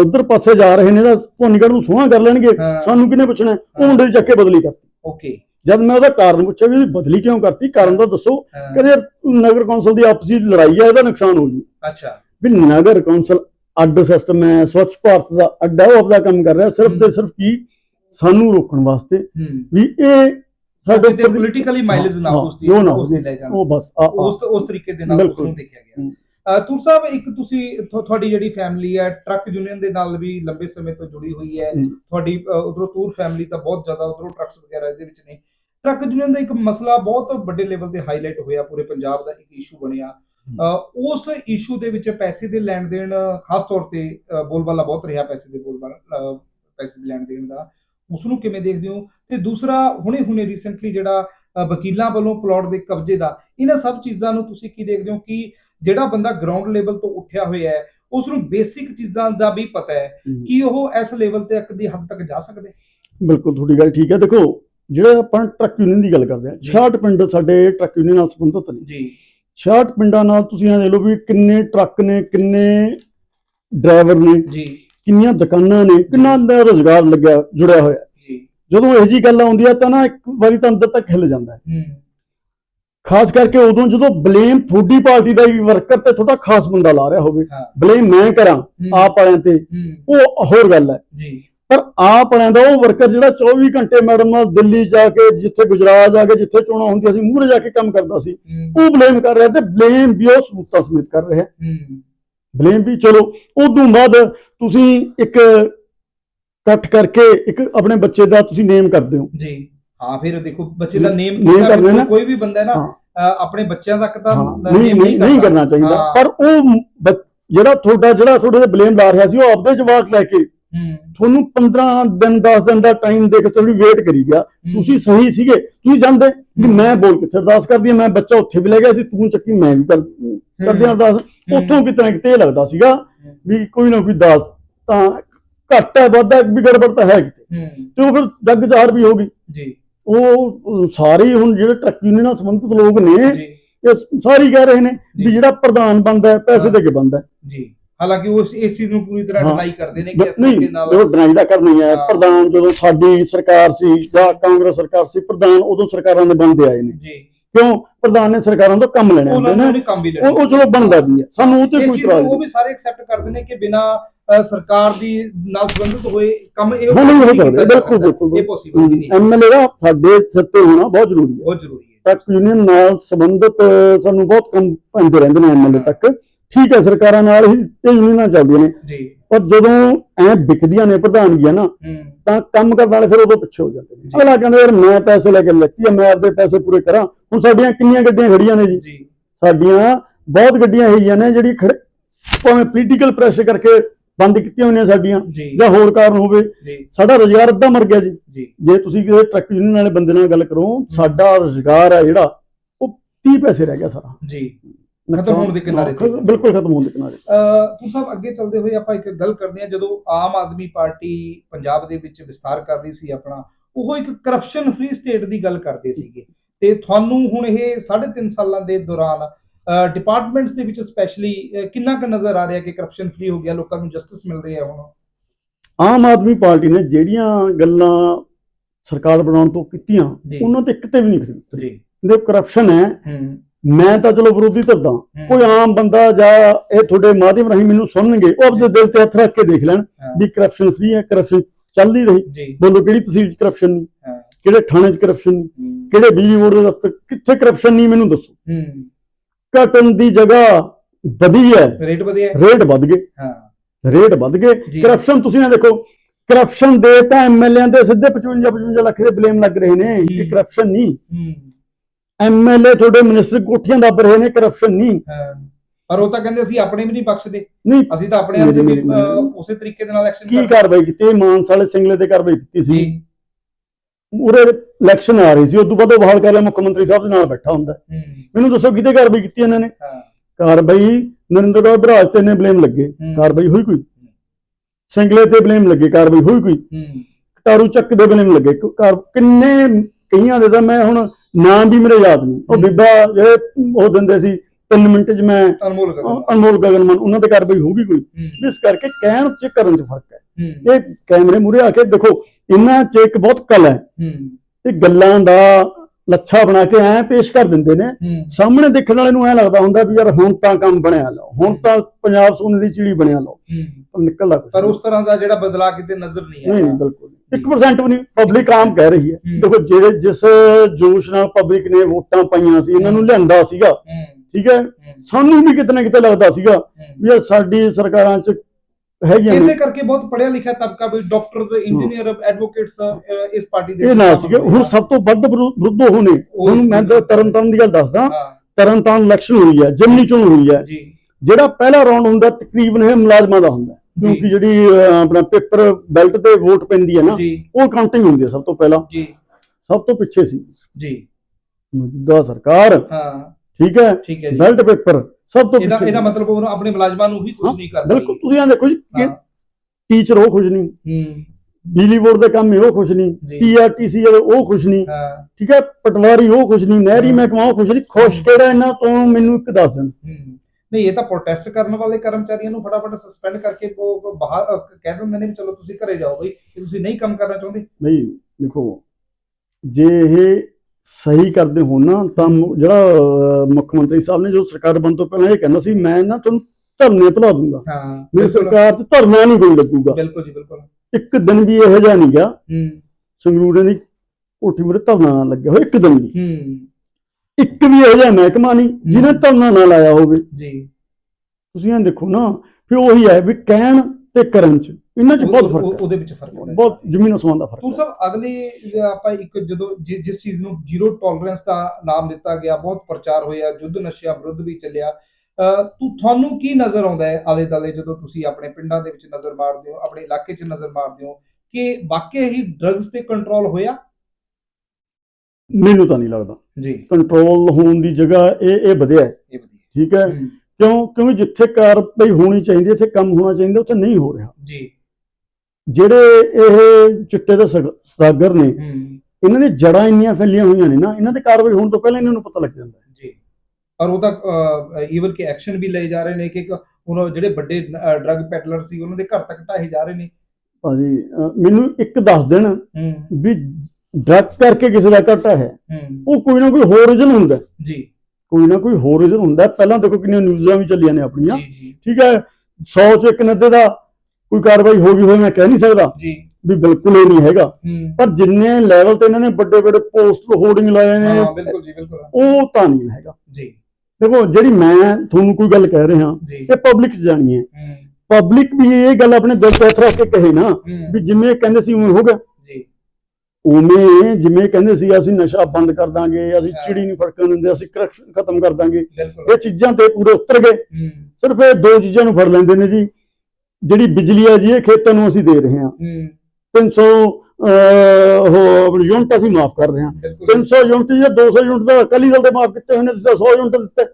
ਉਧਰ ਪਾਸੇ ਜਾ ਰਹੇ ਨੇ ਤਾਂ ਭਵਾਨੀਗੜ੍ਹ ਨੂੰ ਸੋਹਣਾ ਕਰ ਲੈਣਗੇ। ਸਾਨੂੰ ਕਿਹਨੇ ਪੁੱਛਣਾ? ਉਹ। ਮੁੰਡੇ ਦੀ ਚੱਕ ਬਦਲੀ ਕਰਤੀ। ਓਕੇ। ਜਦ ਮੈਂ ਉਹਦਾ ਕਾਰਨ ਪੁੱਛਿਆ ਵੀ ਇਹਦੀ ਬਦਲੀ ਕਿਉਂ ਕਰਤੀ ਕਾਰਨ ਤਾਂ ਦੱਸੋ। ਕਹਿੰਦੇ ਨਗਰ ਕੌਂਸਲ ਦੀ ਆਪਸੀ ਲੜਾਈ ਹੈ ਇਹਦਾ ਨੁਕਸਾਨ ਹੋ ਜੂ। ਅੱਛਾ। ਵੀ ਨਗਰ ਕੌਂਸਲ ਅੱਡ ਸਿਸਟਮ ਹੈ ਸਵੱਛ ਭਾਰਤ ਦਾ ਅੱਡਾ ਉਹ ਆਪਦਾ ਕੰਮ ਕਰ ਰਿਹਾ ਸਿਰਫ ਤੇ ਸਿਰਫ ਕੀ? ਸਾਨੂੰ ਰੋਕਣ ਵਾਸਤੇ। ਵੀ ਇਹ ਸਾਡੇ ਤੇ ਦੀ- ਪੋਲੀਟੀਕਲੀ ਮਾਈਲੇਜ ਨਾ ਉਸਦੀ ਉਸਦੀ ਲੈ ਜਾਣ। ਉਹ ਬਸ ਆ- ਆ- ਉਸ ਉਸ ਤਰੀਕੇ ਦੇ ਨਾਲ। ਉਸ ਨੂੰ ਦੇਖਿਆ ਗਿਆ। ਤੁਰ ਸਾਹਿਬ ਇੱਕ ਤੁਸੀਂ ਤੁਹਾ- ਤੁਹਾਡੀ ਜਿਹੜੀ ਫੈਮਿਲੀ ਹੈ ਟਰੱਕ ਯੂਨੀਅਨ ਦੇ ਨਾਲ ਵੀ ਲੰਬੇ ਸਮੇਂ ਤੋਂ ਜੁੜੀ ਹੋਈ ਹੈ। ਤੁਹਾਡੀ ਉਧਰੋਂ ਤੂਰ ਫੈਮਿਲੀ ਤਾਂ ਬਹੁਤ ਜ਼ਿਆਦਾ ਉਧਰੋਂ ਟਰੱਕਸ ਵਗੈਰਾ ਇਹਦੇ ਵਿੱਚ ਨੇ। ਟਰੱਕ ਯੂਨੀਅਨ ਦਾ ਇੱਕ ਮਸਲਾ ਬਹੁਤ ਵੱਡੇ ਲੈਵਲ ਤੇ ਹਾਈਲਾਈਟ ਹੋਇਆ ਪੂਰੇ ਪੰਜਾਬ ਦਾ ਇੱਕ ਇਸ਼ੂ ਬਣਿਆ। ਉਸ ਇਸ਼ੂ ਦੇ ਵਿੱਚ ਪੈਸੇ ਦੇ ਲੈਣ ਦੇਣ ਖਾਸ ਤੌਰ ਤੇ ਬੋਲਬਾਲਾ ਬਹੁਤ ਰਿਹਾ ਪੈਸੇ ਦੇ ਬੋਲਬਾਲਾ ਪੈਸੇ ਦੇ ਲੈਣ ਦੇਣ ਦਾ। ਉਸ ਨੂੰ ਕਿਵੇਂ ਦੇਖਦੇ ਹੋ? ਤੇ ਦੂਸਰਾ ਹੁਣੇ ਹੁਣੇ ਰੀਸੈਂਟਲੀ ਜਿਹੜਾ ਵਕੀਲਾਂ ਵੱਲੋਂ ਪਲਾਟ ਦੇ ਕਬਜ਼ੇ ਦਾ ਇਹਨਾਂ ਸਭ ਚੀਜ਼ਾਂ ਨੂੰ ਤੁਸੀਂ ਕੀ ਦੇਖਦੇ ਹੋ ਕਿ ਜਿਹੜਾ ਬੰਦਾ ਗਰਾਊਂਡ ਲੈਵਲ ਤੋਂ ਉੱਠਿਆ ਹੋਇਆ ਹੈ ਉਸ ਨੂੰ ਬੇਸਿਕ ਚੀਜ਼ਾਂ ਦਾ ਵੀ ਪਤਾ ਹੈ। ਕਿ ਉਹ ਇਸ ਲੈਵਲ ਤੇ ਇੱਕ ਦੀ ਹੱਦ ਤੱਕ ਜਾ ਸਕਦੇ? ਬਿਲਕੁਲ ਤੁਹਾਡੀ ਗੱਲ ਠੀਕ ਹੈ। ਦੇਖੋ ਜਿਹੜਾ ਆਪਾਂ ਟਰੱਕ ਯੂਨੀਅਨ ਦੀ ਗੱਲ ਕਰਦੇ ਆ ਜੀ। 66 ਪਿੰਡ ਸਾਡੇ ਟਰੱਕ ਯੂਨੀਅਨ ਨਾਲ ਸੰਬੰਧਿਤ ਨੇ। ਜੀ। 66 ਪਿੰਡਾਂ ਨਾਲ ਤੁਸੀਂ ਇਹ ਦੇਖ ਲਓ ਵੀ ਕਿੰਨੇ ਟਰੱਕ ਨੇ ਕਿੰਨੇ ਡਰਾਈਵਰ ਨੇ ਜੀ। ਕਿੰਨੀਆਂ ਦੁਕਾਨਾਂ ਨੇ ਕਿੰਨਾ ਦਾ ਰੋਜ਼ਗਾਰ ਲੱਗਿਆ ਜੁੜਿਆ ਹੋਇਆ। ਜੀ। ਜਦੋਂ ਇਹੋ ਜੀ ਗੱਲ ਆਉਂਦੀ ਹੈ ਤਾਂ ਨਾ ਇੱਕ ਵਾਰੀ ਤਾਂ ਅੰਦਰ ਤੱਕ ਹਿੱਲ ਜਾਂਦਾ ਹੈ। ਖਾਸ ਕਰਕੇ ਉਦੋਂ ਜਦੋਂ ਬਲੇਮ ਤੁਹਾਡੀ ਪਾਰਟੀ ਦਾ ਹੀ ਵਰਕਰ ਤੇ ਤੁਹਾਡਾ ਖਾਸ ਬੰਦਾ ਲਾ ਰਿਹਾ ਹੋਵੇ ਬਲੇਮ ਮੈਂ ਕਰਾਂ ਆਪ ਵਾਲਿਆਂ ਤੇ ਉਹ ਹੋਰ ਗੱਲ ਹੈ। ਜੀ। ਪਰ ਆਪ ਵਾਲਿਆਂ ਦਾ ਉਹ ਵਰਕਰ ਜਿਹੜਾ 24 ਘੰਟੇ ਮੈਡਮ ਨਾਲ ਦਿੱਲੀ ਜਾ ਕੇ ਜਿੱਥੇ ਗੁਜਰਾਤ ਜਾ ਕੇ ਜਿੱਥੇ ਚੋਣਾਂ ਹੁੰਦੀਆਂ ਸੀ ਮੂਹਰੇ ਜਾ ਕੇ ਕੰਮ ਕਰਦਾ ਸੀ। ਉਹ ਬਲੇਮ ਕਰ ਰਿਹਾ ਤੇ ਬਲੇਮ ਵੀ ਉਹ ਸਬੂਤਾਂ ਸਮੇਤ ਕਰ ਰਿਹਾ। ਬਲੇਮ ਵੀ ਚਲੋ ਉਦੋਂ ਬਾਅਦ ਤੁਸੀਂ ਇੱਕ ਕੱਟ ਕਰਕੇ ਇੱਕ ਆਪਣੇ ਬੱਚੇ ਦਾ ਤੁਸੀਂ ਨੇਮ ਕਰਦੇ ਹੋ ਜੀ। ਹਾਂ ਫਿਰ ਦੇਖੋ ਬੱਚੇ ਦਾ ਨੇਮ। ਕੋਈ ਵੀ ਬੰਦਾ ਹੈ। ਨਾ ਆਪਣੇ ਬੱਚਿਆਂ ਤੱਕ ਤਾਂ name ਨਹੀਂ ਕਰਨਾ ਚਾਹੀਦਾ। ਪਰ ਉਹ ਜਿਹੜਾ ਤੁਹਾਡਾ ਜਿਹੜਾ ਤੁਹਾਡੇ ਤੇ ਬਲੇਮ ਲਾ ਰਿਹਾ ਸੀ ਉਹ ਆਪਦੇ ਜਵਾਬ ਲੈ ਕੇ ਤੁਹਾਨੂੰ 15 ਦਿਨ 10 ਦਿਨ ਦਾ ਟਾਈਮ ਦੇ ਕੇ ਤੁਹਾਡੀ ਵੇਟ ਕਰੀ ਗਿਆ। ਹੂੰ, ਤੁਸੀਂ ਸਹੀ ਸੀਗੇ ਤੁਸੀਂ ਜਾਣਦੇ ਵੀ ਹੂੰ। ਮੈਂ ਬੋਲ ਕਿੱਥੇ ਅਰਦਾਸ ਕਰਦੀ ਹਾਂ ਮੈਂ ਬੱਚਾ ਉੱਥੇ ਵੀ ਲੈ ਗਿਆ ਸੀ ਤੂੰ ਚੱਕੀ ਮੈਂ ਵੀ ਕਰ ਕਰਦੇ ਹਾਂ ਅਰਦਾਸ। ਹੂੰ। ਉੱਥੋਂ ਕਿਤੇ ਨਾ ਕਿਤੇ ਲੱਗਦਾ ਸੀਗਾ ਵੀ ਕੋਈ ਨਾ ਕੋਈ ਦਾਸ ਤਾਂ ਘੱਟ ਹੈ ਵਾਧਾ ਵੀ ਗੜਬੜ ਤਾਂ ਹੈ ਕਿਤੇ। ਹੂੰ। ਤੇ ਉਹ ਫਿਰ ਜੱਗ ਜ਼ਾਹਰ ਵੀ ਹੋ ਗਈ। ਜੀ। ਉਹ ਸਾਰੇ ਹੀ ਹੁਣ ਜਿਹੜੇ ਟਰੱਕ ਯੂਨੀਅਨ ਨਾਲ ਸੰਬੰਧਿਤ ਲੋਕ ਨੇ ਜੀ। ਇਹ ਸਾਰੇ ਹੀ ਕਹਿ ਰਹੇ ਨੇ। ਵੀ ਜਿਹੜਾ ਪ੍ਰਧਾਨ ਬੰਦਾ ਹੈ ਪੈਸੇ ਹਾਂ। ਦੇ ਕੇ ਬੰਦਾ ਜੀ। ਹਾਲਾਂਕਿ ਉਹ ਇਸ- ਚੀਜ਼ ਨੂੰ ਪੂਰੀ ਤਰ੍ਹਾਂ। ਡਿਨਾਈ ਕਰਦੇ ਨੇ ਕਿ ਇਸ ਤਰੀਕੇ ਨਾਲ ਉਹ ਡਰਾਈ ਦਾ ਕਰਨੀ ਹੈ। ਹਾਂ। ਪ੍ਰਧਾਨ ਜਦੋਂ ਸਾਡੀ ਸਰਕਾਰ ਸੀ ਜਾਂ ਕਾਂਗਰਸ ਸਰਕਾਰ ਸੀ ਪ੍ਰਧਾਨ ਉਦੋਂ ਸਰਕਾਰਾਂ ਦੇ ਬਣਦੇ ਆਏ ਨੇ। ਜੀ। ਕਿਉਂ? ਪ੍ਰਧਾਨ ਨੇ ਸਰਕਾਰਾਂ ਤੋਂ ਕੰਮ ਲੈਣੇ ਹੁੰਦੇ ਨੇ। ਉਹ ਉਹ ਚਲੋ ਬਣਦਾ ਵੀ ਹੈ। ਸਾਨੂੰ ਉਹ ਤੇ ਕੋਈ ਇਤਰਾਜ਼ ਉਹ ਵੀ ਸਾਰੇ ਐਕਸੈਪਟ ਕਰਦੇ ਨੇ ਕਿ ਬਿਨਾ ਸਰਕਾਰ ਦੀ ਨਾਲ ਸੰਬੰਧਿਤ ਹੋਏ ਕੰਮ ਇਹ ਨਹੀਂ ਹੋ ਸਕਦਾ, ਬਿਲਕੁਲ। ਬਿਲਕੁਲ। ਇਹ ਪੋਸੀਬਲ ਨਹੀਂ ਐਮਐਲਏ ਦਾ ਸਾਡੇ ਸਿਰ ਤੇ ਹੋਣਾ ਬਹੁਤ ਜ਼ਰੂਰੀ ਹੈ। ਬਹੁਤ ਜ਼ਰੂਰੀ ਹੈ। ਟੈਕਸ ਯੂਨੀਅਨ ਨਾਲ ਸੰਬੰਧਿਤ ਸਾਨੂੰ ਬਹੁਤ ਕੰਮ ਪੈਂਦੇ ਰਹਿੰਦੇ ਨੇ ਐਮਐਲਏ ਤੱਕ। ਠੀਕ ਹੈ ਸਰਕਾਰਾਂ ਨਾਲ ਹੀ ਇਹ ਯੂਨੀਅਨਾਂ ਚੱਲਦੀਆਂ ਨੇ। ਜੀ। ਪਰ ਜਦੋਂ ਐ ਵਿਕਦੀਆਂ ਨੇ ਪ੍ਰਧਾਨਗੀਆਂ ਨਾ ਤਾਂ ਕੰਮ ਕਰਨ ਵਾਲੇ ਫਿਰ ਉਦੋਂ ਪਿੱਛੇ ਹੋ ਜਾਂਦੇ ਨੇ। ਅਗਲਾ ਕਹਿੰਦਾ ਯਾਰ ਮੈਂ ਪੈਸੇ ਲੈ ਕੇ ਲੈਤੀ ਆ ਮੈਂ ਆਪਦੇ ਪੈਸੇ ਪੂਰੇ ਕਰਾਂ। ਹੁਣ ਸਾਡੀਆਂ ਕਿੰਨੀਆਂ ਗੱਡੀਆਂ ਖੜੀਆਂ ਨੇ ਜੀ? ਸਾਡੀਆਂ ਬਹੁਤ ਗੱਡੀਆਂ ਹੈਗੀਆਂ ਨੇ ਜਿਹੜੀ ਖੜ ਭਾਵੇਂ ਪੋਲੀਟੀਕਲ ਪ੍ਰੈਸ਼ਰ ਕਰਕੇ ਬੰਦ ਕੀਤੀਆਂ ਹੋਈਆਂ ਸਾਡੀਆਂ ਜੀ। ਹੋਰ ਕਾਰਨ ਹੋਵੇ। ਸਾਡਾ ਰੋਜ਼ਗਾਰ ਅੱਧਾ ਮਰ ਗਿਆ ਜੀ। ਜੀ। ਤੁਸੀਂ ਕਿਸੇ ਟਰੱਕ ਯੂਨੀਅਨ ਵਾਲੇ ਬੰਦੇ ਨਾਲ ਗੱਲ ਕਰੋ ਸਾਡਾ ਰੋਜ਼ਗਾਰ ਹੈ ਜਿਹੜਾ ਉਹ 30 ਪੈਸੇ ਰਹਿ ਗਿਆ ਸਾਰਾ। ਜੀ। ਖਤਮ ਹੋਣ ਦੇ ਕਿਨਾਰੇ ਤੇ। ਬਿਲਕੁਲ ਖਤਮ ਹੋਣ ਦੇ ਕਿਨਾਰੇ। ਤੂੰ ਸਾਹਿਬ ਅੱਗੇ ਚੱਲਦੇ ਹੋਏ ਆਪਾਂ ਇੱਕ ਗੱਲ ਕਰਦੇ ਹਾਂ ਜਦੋਂ ਆਮ ਆਦਮੀ ਪਾਰਟੀ ਪੰਜਾਬ ਦੇ ਵਿੱਚ ਵਿਸਤਾਰ ਕਰ ਰਹੀ ਸੀ ਆਪਣਾ ਉਹ ਇੱਕ ਕਰਪਸ਼ਨ ਫ੍ਰੀ ਸਟੇਟ ਦੀ ਗੱਲ ਕਰਦੇ ਸੀਗੇ। ਤੇ ਤੁਹਾਨੂੰ ਹੁਣ ਇਹ 3.5 ਸਾਲਾਂ ਦੇ ਦੌਰਾਨ ਡਿਪਾਰਟਮੈਂਟਸ ਦੇ ਵਿੱਚ ਸਪੈਸ਼ਲੀ ਕਿੰਨਾ ਕੁ ਨਜ਼ਰ ਆ ਰਿਹਾ ਕਿ ਕਰਪਸ਼ਨ ਫ੍ਰੀ ਹੋ ਗਿਆ ਲੋਕਾਂ ਨੂੰ ਜਸਟਿਸ ਮਿਲ ਰਹੀ ਹੈ ਹੁਣ? ਆਮ ਆਦਮੀ ਪਾਰਟੀ ਨੇ ਜਿਹੜੀਆਂ ਗੱਲਾਂ ਸਰਕਾਰ ਬਣਾਉਣ ਤੋਂ ਕੀਤੀਆਂ ਜੀ। ਉਹਨਾਂ ਤੇ ਕਿਤੇ ਵੀ ਨਹੀਂ ਖਰੀਦ ਜੀ। ਦੇ ਕਰਪਸ਼ਨ ਹੂੰ। ਮੈਂ ਤਾਂ ਚਲੋ ਵਿਰੋਧੀ ਧਿਰਦਾ ਕੋਈ ਆਮ ਬੰਦਾ ਜਾਂ ਇਹ ਤੁਹਾਡੇ ਮਾਧਿਅਮ ਰਾਹੀਂ ਮੈਨੂੰ ਸੁਣਨਗੇ ਉਹ ਆਪਣੇ ਦਿਲ ਤੇ ਹੱਥ ਰੱਖ ਕੇ ਦੇਖ ਲੈਣ। ਵੀ ਕਰਪਸ਼ਨ ਫ੍ਰੀ ਹੈ ਕਰਪਸ਼ਨ ਚੱਲ ਨਹੀਂ ਰਹੀ। ਬੋਲੋ ਕਿਹੜੀ ਤਹਿਸੀਲ 'ਚ ਕਰਪਸ਼ਨ ਨਹੀਂ। ਕਿਹੜੇ ਥਾਣੇ 'ਚ ਕਰਪਸ਼ਨ ਨਹੀਂ ਕਿਹੜੇ ਬਿਜਲੀ ਬੋਰਡ ਦੇ ਦਫ਼ਤਰ? ਕਿੱਥੇ ਕਰਪਸ਼ਨ ਨਹੀਂ ਮੈਨੂੰ ਦੱਸੋ। ਹੂੰ। ਘਟਣ ਦੀ ਜਗ੍ਹਾ ਵਧੀ ਹੈ। ਰੇਟ ਵਧਿਆ? ਰੇਟ ਵੱਧ ਗਏ। ਹਾਂ। ਰੇਟ ਵੱਧ ਗਏ। ਕਰਪਸ਼ਨ ਤੁਸੀਂ ਇਹ ਦੇਖੋ ਕਰਪਸ਼ਨ ਦੇ ਤਾਂ ਐਮਐਲਏ ਦੇ ਸਿੱਧੇ 55 55 ਲੱਖ ਦੇ ਬਲੇਮ ਲੱਗ ਰਹੇ ਨੇ। ਹੂੰ। ਕਰਪਸ਼ਨ ਨਹੀਂ। ਐਮਐਲਏ ਤੁਹਾਡੇ ਮਿਨਿਸਟਰ ਕੋਠੀਆਂ ਦੱਬ ਰਹੇ ਨੇ ਕਰਪਸ਼ਨ ਨਹੀਂ। ਪਰ ਉਹ ਤਾਂ ਕਹਿੰਦੇ ਅਸੀਂ ਆਪਣੇ ਵੀ ਨਹੀਂ ਬਖਸ਼ਦੇ ਨਹੀਂ ਅਸੀਂ ਤਾਂ ਆਪਣੇ ਆਪ ਵੀ ਨਹੀਂ। ਉਸੇ ਤਰੀਕੇ ਦੇ ਨਾਲ ਐਕਸ਼ਨ ਕੀ ਕਾਰਵਾਈ ਕੀਤੀ? ਮਾਨਸ ਵਾਲੇ ਸਿੰਗਲੇ ਤੇ ਕਾਰਵਾਈ ਕੀਤੀ ਸੀ। ਉਰੇ ਇਲੈਕਸ਼ਨ ਆ ਰਹੀ ਸੀ। ਉਸ ਤੋਂ ਬਾਅਦ ਉਹ ਬਹਾਲ ਕਰ ਲਿਆ ਮੁੱਖ ਮੰਤਰੀ ਸਾਹਿਬ ਦੇ ਨਾਲ ਬੈਠਾ ਹੁੰਦਾ। ਮੈਨੂੰ ਦੱਸੋ ਕਿਤੇ ਕਾਰਵਾਈ ਕੀਤੀ ਇਹਨਾਂ ਨੇ? ਹਾਂ। ਕਾਰਵਾਈ ਨਰਿੰਦਰ ਕੌਰ ਬਰਾਜ ਤੇ ਨੇ ਬਲੇਮ ਲੱਗੇ। ਕਾਰਵਾਈ ਹੋਈ ਕੋਈ? ਸਿੰਗਲੇ ਤੇ ਬਲੇਮ ਲੱਗੇ। ਕਾਰਵਾਈ ਹੋਈ ਕੋਈ? ਹੂੰ। ਕਟਾਰੂ ਚੱਕ ਦੇ ਬਲੇਮ ਲੱਗੇ। ਕਿੰਨੇ ਕਈਆਂ ਦੇ ਤਾਂ ਮੈਂ ਹੁਣ ਨਾਮ ਵੀ ਮੇਰੇ ਯਾਦ ਨਹੀਂ। ਉਹ। ਬੀਬਾ ਜਿਹੜੇ ਉਹ ਦਿੰਦੇ ਸੀ 3 ਮਿੰਟ 'ਚ ਮੈਂ ਅਨਮੋਲ ਅ- ਅਨਮੋਲ ਗਗਨਮਨ ਉਹਨਾਂ ਤੇ ਕਾਰਵਾਈ ਹੋਊਗੀ ਕੋਈ। ਇਸ ਕਰਕੇ ਕਹਿਣ 'ਚ ਕਰਨ 'ਚ ਫ਼ਰਕ ਹੈ। ਇਹ ਕੈਮਰੇ ਮੂਰੇ ਆ ਕੇ ਦੇਖੋ ਇਹਨਾਂ 'ਚ ਇੱਕ ਬਹੁਤ ਕਲਾ ਹੂੰ। ਇਹ ਗੱਲਾਂ ਦਾ ਲੱਛਾ ਬਣਾ ਕੇ ਐ ਪੇਸ਼ ਕਰ ਦਿੰਦੇ ਨੇ। ਸਾਹਮਣੇ ਦੇਖਣ ਵਾਲੇ ਨੂੰ ਐ ਲੱਗਦਾ ਹੁੰਦਾ ਵੀ ਯਾਰ ਹੁਣ ਤਾਂ ਕੰਮ ਬਣਿਆ ਲਓ ਹੁਣ ਤਾਂ ਪੰਜਾਬ ਸੋਨੇ ਦੀ ਚਿੜੀ ਬਣਿਆ ਲਓ। ਪਰ ਨਿਕਲਦਾ ਕੁਛ ਪਰ। ਉਸ ਤਰ੍ਹਾਂ ਦਾ ਜਿਹੜਾ ਬਦਲਾ ਕਿਤੇ ਨਜ਼ਰ ਨਹੀਂ ਨਹੀਂ ਨਹੀਂ ਆਇਆ ਬਿਲਕੁਲ 1% ਵੀ ਨਹੀਂ ਪਬਲਿਕ ਆਮ ਕਹਿ ਰਹੀ ਹੈ। ਦੇਖੋ ਜਿਹੜੇ ਜਿਸ ਜੋਸ਼ ਨਾਲ ਪਬਲਿਕ ਨੇ ਵੋਟਾਂ ਪਾਈਆਂ ਸੀ ਇਹਨਾਂ ਨੂੰ ਲਿਆਂਦਾ ਸੀਗਾ। ਠੀਕ ਹੈ? ਸਾਨੂੰ ਵੀ ਕਿਤੇ ਨਾ ਕਿਤੇ ਲੱਗਦਾ ਸੀਗਾ। ਵੀ ਸਾਡੀ ਸਰਕਾਰਾਂ 'ਚ ਹੈਗੀਆਂ ਇਸੇ ਨੇ ਕਰਕੇ ਬਹੁਤ ਪੜਿਆ ਲਿਖਿਆ ਤਬਕਾ ਵੀ ਡਾਕਟਰਸ ਇੰਜੀਨੀਅਰ ਐਡਵੋਕੇਟਸ ਇਸ ਪਾਰਟੀ ਦੇ ਇਹ ਨਾਲ ਸੀਗੇ ਹੁਣ। ਸਭ ਤੋਂ ਵੱਧ ਵਿਰੋ- ਵਿਰੁੱਧ ਉਹ ਨੇ। ਹੁਣ ਮੈਂ ਤਾਂ। ਤਰਨਤਾਰਨ ਦੀ ਗੱਲ ਦੱਸਦਾ। ਹਾਂ। ਤਰਨਤਾਰਨ ਇਲੈਕਸ਼ਨ ਹੋਈ ਹੈ ਜਿਮਨੀ ਚੋਣ ਹੋਈ ਹੈ। ਜੀ। ਜਿਹੜਾ ਪਹਿਲਾ ਰਾਉਂਡ ਹੁੰਦਾ ਤਕਰੀਬਨ ਇਹ ਮੁਲਾਜ਼ਮਾਂ ਦਾ ਹੁੰਦਾ। ਜੀ। ਕਿਉਂਕਿ ਜਿਹੜੀ ਅਹ, ਆਪਣਾ ਪੇਪਰ ਬੈਲਟ ਤੇ ਵੋਟ ਪੈਂਦੀ ਹੈ ਨਾ ਜੀ। ਉਹ ਕਾਊਂਟਿੰਗ ਹੁੰਦੀ ਹੈ ਸਭ ਤੋਂ ਪਹਿਲਾਂ। ਜੀ। ਸਭ ਤੋਂ ਪਿੱਛੇ ਸੀ। ਜੀ। ਮੌਜੂਦਾ ਸਰਕਾਰ। ਹਾਂ। ਠੀਕ ਹੈ? ਠੀਕ ਹੈ ਜੀ। ਬੈਲਟ ਪੇਪਰ ਸਭ ਤੋਂ ਇਹਦਾ ਇਹਦਾ। ਮਤਲਬ ਉਹ ਆਪਣੇ ਮੁਲਾਜ਼ਮਾਂ ਨੂੰ ਹੀ ਹਾਂ, ਕੁਝ ਨਹੀਂ ਕਰ ਬਿਲਕੁਲ ਤੁਸੀਂ ਇਹ ਦੇਖੋ ਜੀ ਹਾਂ। ਟੀਚਰ ਉਹ ਖੁਸ਼ ਨਹੀਂ। ਹੂੰ। ਬਿਜਲੀ ਬੋਰਡ ਦੇ ਕੰਮ ਉਹ ਖੁਸ਼ ਨਹੀਂ। ਪੀਆਰਟੀਸੀ ਵਾਲੇ ਉਹ ਖੁਸ਼ ਨਹੀਂ। ਹਾਂ। ਠੀਕ ਹੈ? ਪਟਵਾਰੀ ਉਹ ਖੁਸ਼ ਨਹੀਂ ਨਹਿਰੀ ਹਾਂ। ਮਹਿਕਮਾ ਉਹ ਖੁਸ਼ ਨਹੀਂ। ਖੁਸ਼ ਕਿਹੜਾ ਇਹਨਾਂ ਤੋਂ ਮੈਨੂੰ ਇੱਕ ਦੱਸ ਦੇਣ। ਨਹੀਂ ਇਹ ਤਾਂ ਪ੍ਰੋਟੈਸਟ ਕਰਨ ਵਾਲੇ ਕਰਮਚਾਰੀਆਂ ਨੂੰ ਫਟਾਫਟ ਸਸਪੈਂਡ ਕਰਕੇ ਉਹ ਬਾਹਰ ਅਹ, ਕਹਿ ਦਿੰਦੇ ਨੇ ਵੀ ਚਲੋ ਤੁਸੀਂ ਘਰੇ ਜਾਓ ਬਈ ਕਿ ਤੁਸੀਂ ਨਹੀਂ ਕੰਮ ਕਰਨਾ ਚਾਹੁੰਦੇ। ਨਹੀਂ ਦੇਖੋ ਜੇ ਇਹ ਸਹੀ ਕਰਦੇ ਹੋ ਨਾ ਤਾਂ ਜਿਹੜਾ ਮੁੱਖ ਮੰਤਰੀ ਸਾਹਿਬ ਨੇ ਜੋ ਸਰਕਾਰ ਬਣਨ ਤੋਂ ਪਹਿਲਾਂ ਇਹ ਕਹਿੰਦਾ ਸੀ ਮੈਂ ਨਾ ਤੁਹਾਨੂੰ ਧਰਨੇ ਭੁਲਾ ਦੂੰਗਾ। ਹਾਂ ਮੇਰੀ ਸਰਕਾਰ 'ਚ ਧਰਨਾ ਨਹੀਂ ਕੋਈ ਲੱਗੂਗਾ। ਬਿਲਕੁਲ ਜੀ ਬਿਲਕੁਲ। ਇੱਕ ਦਿਨ ਵੀ ਇਹੋ ਜਿਹਾ ਨਹੀਂ ਗਿਆ। ਹੂੰ। ਸੰਗਰੂਰ ਦੀ ਕੋਠੀ ਮੁਰੇ ਧਰਨਾ ਨਾ ਲੱਗਿਆ ਹੋਇਆ ਇੱਕ ਦਿਨ ਵੀ। ਹੂੰ। ਇੱਕ ਵੀ ਇਹੋ ਜਿਹਾ ਮਹਿਕਮਾ ਨਹੀਂ ਜਿਹਨੇ ਧਰਨਾ ਨਾ ਲਾਇਆ ਹੋਵੇ। ਜੀ। ਤੁਸੀਂ ਇਹ ਦੇਖੋ ਨਾ ਫਿਰ ਉਹੀ ਹੈ ਵੀ ਕਹਿਣ ਤੇ ਕਰਨ 'ਚ। ਇਹਨਾਂ 'ਚ ਬਹੁਤ ਫ਼ਰਕ ਹੈ। ਉਹਦੇ ਵਿੱਚ ਫ਼ਰਕ ਹੈ। ਬਹੁਤ ਜ਼ਮੀਨ ਅਸਮਾਨ ਦਾ ਫ਼ਰਕ ਤੂੰ ਸਭ ਅਗਲੇ ਆਪਾਂ ਇੱਕ ਜਦੋਂ ਜਿਸ ਚੀਜ਼ ਨੂੰ ਜ਼ੀਰੋ ਟੋਲਰੈਂਸ ਦਾ ਨਾਮ ਦਿੱਤਾ ਗਿਆ ਬਹੁਤ ਪ੍ਰਚਾਰ ਹੋਇਆ ਯੁੱਧ ਨਸ਼ਿਆਂ ਵਿਰੁੱਧ ਵੀ ਚੱਲਿਆ। ਤੂੰ ਤੁਹਾਨੂੰ ਕੀ ਨਜ਼ਰ ਆਉਂਦਾ ਹੈ ਆਲੇ ਦਾਲੇ ਜਦੋਂ ਤੁਸੀਂ ਆਪਣੇ ਪਿੰਡਾਂ ਦੇ ਵਿੱਚ ਨਜ਼ਰ ਮਾਰਦੇ ਹੋ ਆਪਣੇ ਇਲਾਕੇ 'ਚ ਨਜ਼ਰ ਮਾਰਦੇ ਹੋ ਕਿ ਵਾਕਿਆ ਹੀ ਡਰੱਗਸ ਤੇ ਕੰਟਰੋਲ ਹੋਇਆ? ਮੈਨੂੰ ਤਾਂ ਨਹੀਂ ਲੱਗਦਾ। ਜੀ। ਕੰਟਰੋਲ ਹੋਣ ਦੀ ਜਗ੍ਹਾ ਇਹ ਇਹ ਵਧਿਆ ਹੈ। ਇਹ ਵਧੀਆ। ਠੀਕ ਹੈ? ਕਿਉਂ? ਕਿਉਂਕਿ ਜਿੱਥੇ ਕਾਰਵਾਈ ਹੋਣੀ ਚਾਹੀਦੀ ਇੱਥੇ ਕੰਮ ਹੋਣਾ ਚਾਹੀਦਾ ਉੱਥੇ ਨਹੀਂ ਹੋ ਰਿਹਾ। ਜੀ। ਜਿਹੜੇ ਇਹ ਚਿੱਟੇ ਦੇ ਸਦਾਗਰ ਨੇ ਇਹਨਾਂ ਦੀ ਜੜਾਂ ਇੰਨੀਆਂ ਫੈਲੀਆਂ ਹੋਈਆਂ ਨੇ ਨਾ ਇਹਨਾਂ ਤੇ ਕਾਰਵਾਈ ਹੋਣ ਤੋਂ ਪਹਿਲਾਂ ਇਹਨਾਂ ਨੂੰ ਪਤਾ ਲੱਗ ਜਾਂਦਾ ਹੈ। ਜੀ। ਔਰ ਉਹ ਤਾਂ ਈਵਨ ਕਿ ਐਕਸ਼ਨ ਵੀ ਲਏ ਜਾ ਰਹੇ ਨੇ ਕਿ ਇੱਕ ਹੁਣ ਜਿਹੜੇ ਵੱਡੇ ਡਰੱਗ ਪੈਡਲਰ ਸੀ ਉਹਨਾਂ ਦੇ ਘਰ ਤੱਕ ਢਾਏ ਜਾ ਰਹੇ ਨੇ। ਭਾਜੀ ਮੈਨੂੰ ਇੱਕ ਦੱਸ ਦੇਣ ਵੀ ਡਰੱਗ ਕਰਕੇ ਕਿਸੇ ਦਾ ਘਾਟਾ ਹੈ। ਉਹ ਕੋਈ ਨਾ ਕੋਈ ਹੋਰ ਰੀਜ਼ਨ ਹੁੰਦਾ। ਜੀ। ਕੋਈ ਨਾ ਕੋਈ ਹੋਰ ਰੀਜ਼ਨ ਹੁੰਦਾ। ਪਹਿਲਾਂ ਦੇਖੋ ਕਿੰਨੀਆਂ ਨਿਊਜ਼ਾਂ ਵੀ ਚੱਲੀਆਂ ਨੇ ਆਪਣੀਆਂ। ਠੀਕ ਹੈ 100 ਚ ਇੱਕ ਨੱਦੇ ਦਾ ਕੋਈ ਕਾਰਵਾਈ ਹੋ ਗਈ ਹੋਵੇ ਮੈਂ ਕਹਿ ਨਹੀਂ ਸਕਦਾ ਜੀ। ਵੀ ਬਿਲਕੁਲ ਇਹ ਨਹੀਂ ਹੈਗਾ। ਪਰ ਜਿੰਨੇ ਲੈਵਲ ਤੇ ਇਹਨਾਂ ਨੇ ਵੱਡੇ ਵੱਡੇ ਪੋਸਟਰ ਹੋਰਡਿੰਗ ਲਾਏ ਨੇ ਹਾਂ ਬਿਲਕੁਲ ਜੀ ਬਿਲਕੁਲ। ਉਹ ਤਾਂ ਨਹੀਂ ਹੈਗਾ। ਜੀ। ਦੇਖੋ ਜਿਹੜੀ ਮੈਂ ਤੁਹਾਨੂੰ ਕੋਈ ਗੱਲ ਕਹਿ ਰਿਹਾ ਇਹ ਪਬਲਿਕ ਜਾਣੀ ਹੈ। ਪਬਲਿਕ ਵੀ ਇਹ ਗੱਲ ਆਪਣੇ ਦਿਲ ਤੇ ਰੱਖ ਕੇ ਕਹੇ ਨਾ ਵੀ ਜਿਵੇਂ ਕਹਿੰਦੇ ਸੀ ਉਵੇਂ ਹੋ ਗਿਆ। ਜੀ। ਉਵੇਂ ਜਿਵੇਂ ਕਹਿੰਦੇ ਸੀ ਅਸੀਂ ਨਸ਼ਾ ਬੰਦ ਕਰ ਦਾਂਗੇ ਅਸੀਂ। ਚਿੜੀ ਨਹੀਂ ਫੜਕਣ ਦਿੰਦੇ ਅਸੀਂ ਕਰਪਸ਼ਨ ਖਤਮ ਕਰ ਦਾਂਗੇ। ਇਹ ਚੀਜ਼ਾਂ ਤੇ ਪੂਰੇ ਉਤਰ ਗਏ। ਸਿਰਫ ਇਹ ਦੋ ਚੀਜ਼ਾਂ ਨੂੰ ਫੜ ਲੈਂਦੇ ਨੇ ਜੀ। ਜਿਹੜੀ ਬਿਜਲੀ ਹੈ ਜੀ ਇਹ ਖੇਤਾਂ ਨੂੰ ਅਸੀਂ ਦੇ ਰਹੇ ਹਾਂ। ਹੂੰ। 300 ਅਹ, ਉਹ ਯੂਨਿਟ ਅਸੀਂ ਮਾਫ ਕਰ ਰਹੇ ਹਾਂ। ਬਿਲਕੁਲ। 300 ਯੂਨਿਟ ਜਾਂ 200 ਯੂਨਿਟ ਦਾ ਅਕਾਲੀ ਦਲ ਦੇ ਮਾਫ ਕੀਤੇ ਹੋਏ ਨੇ ਤੁਸੀਂ ਤਾਂ 100 ਯੂਨਿਟ ਦਿੱਤੇ।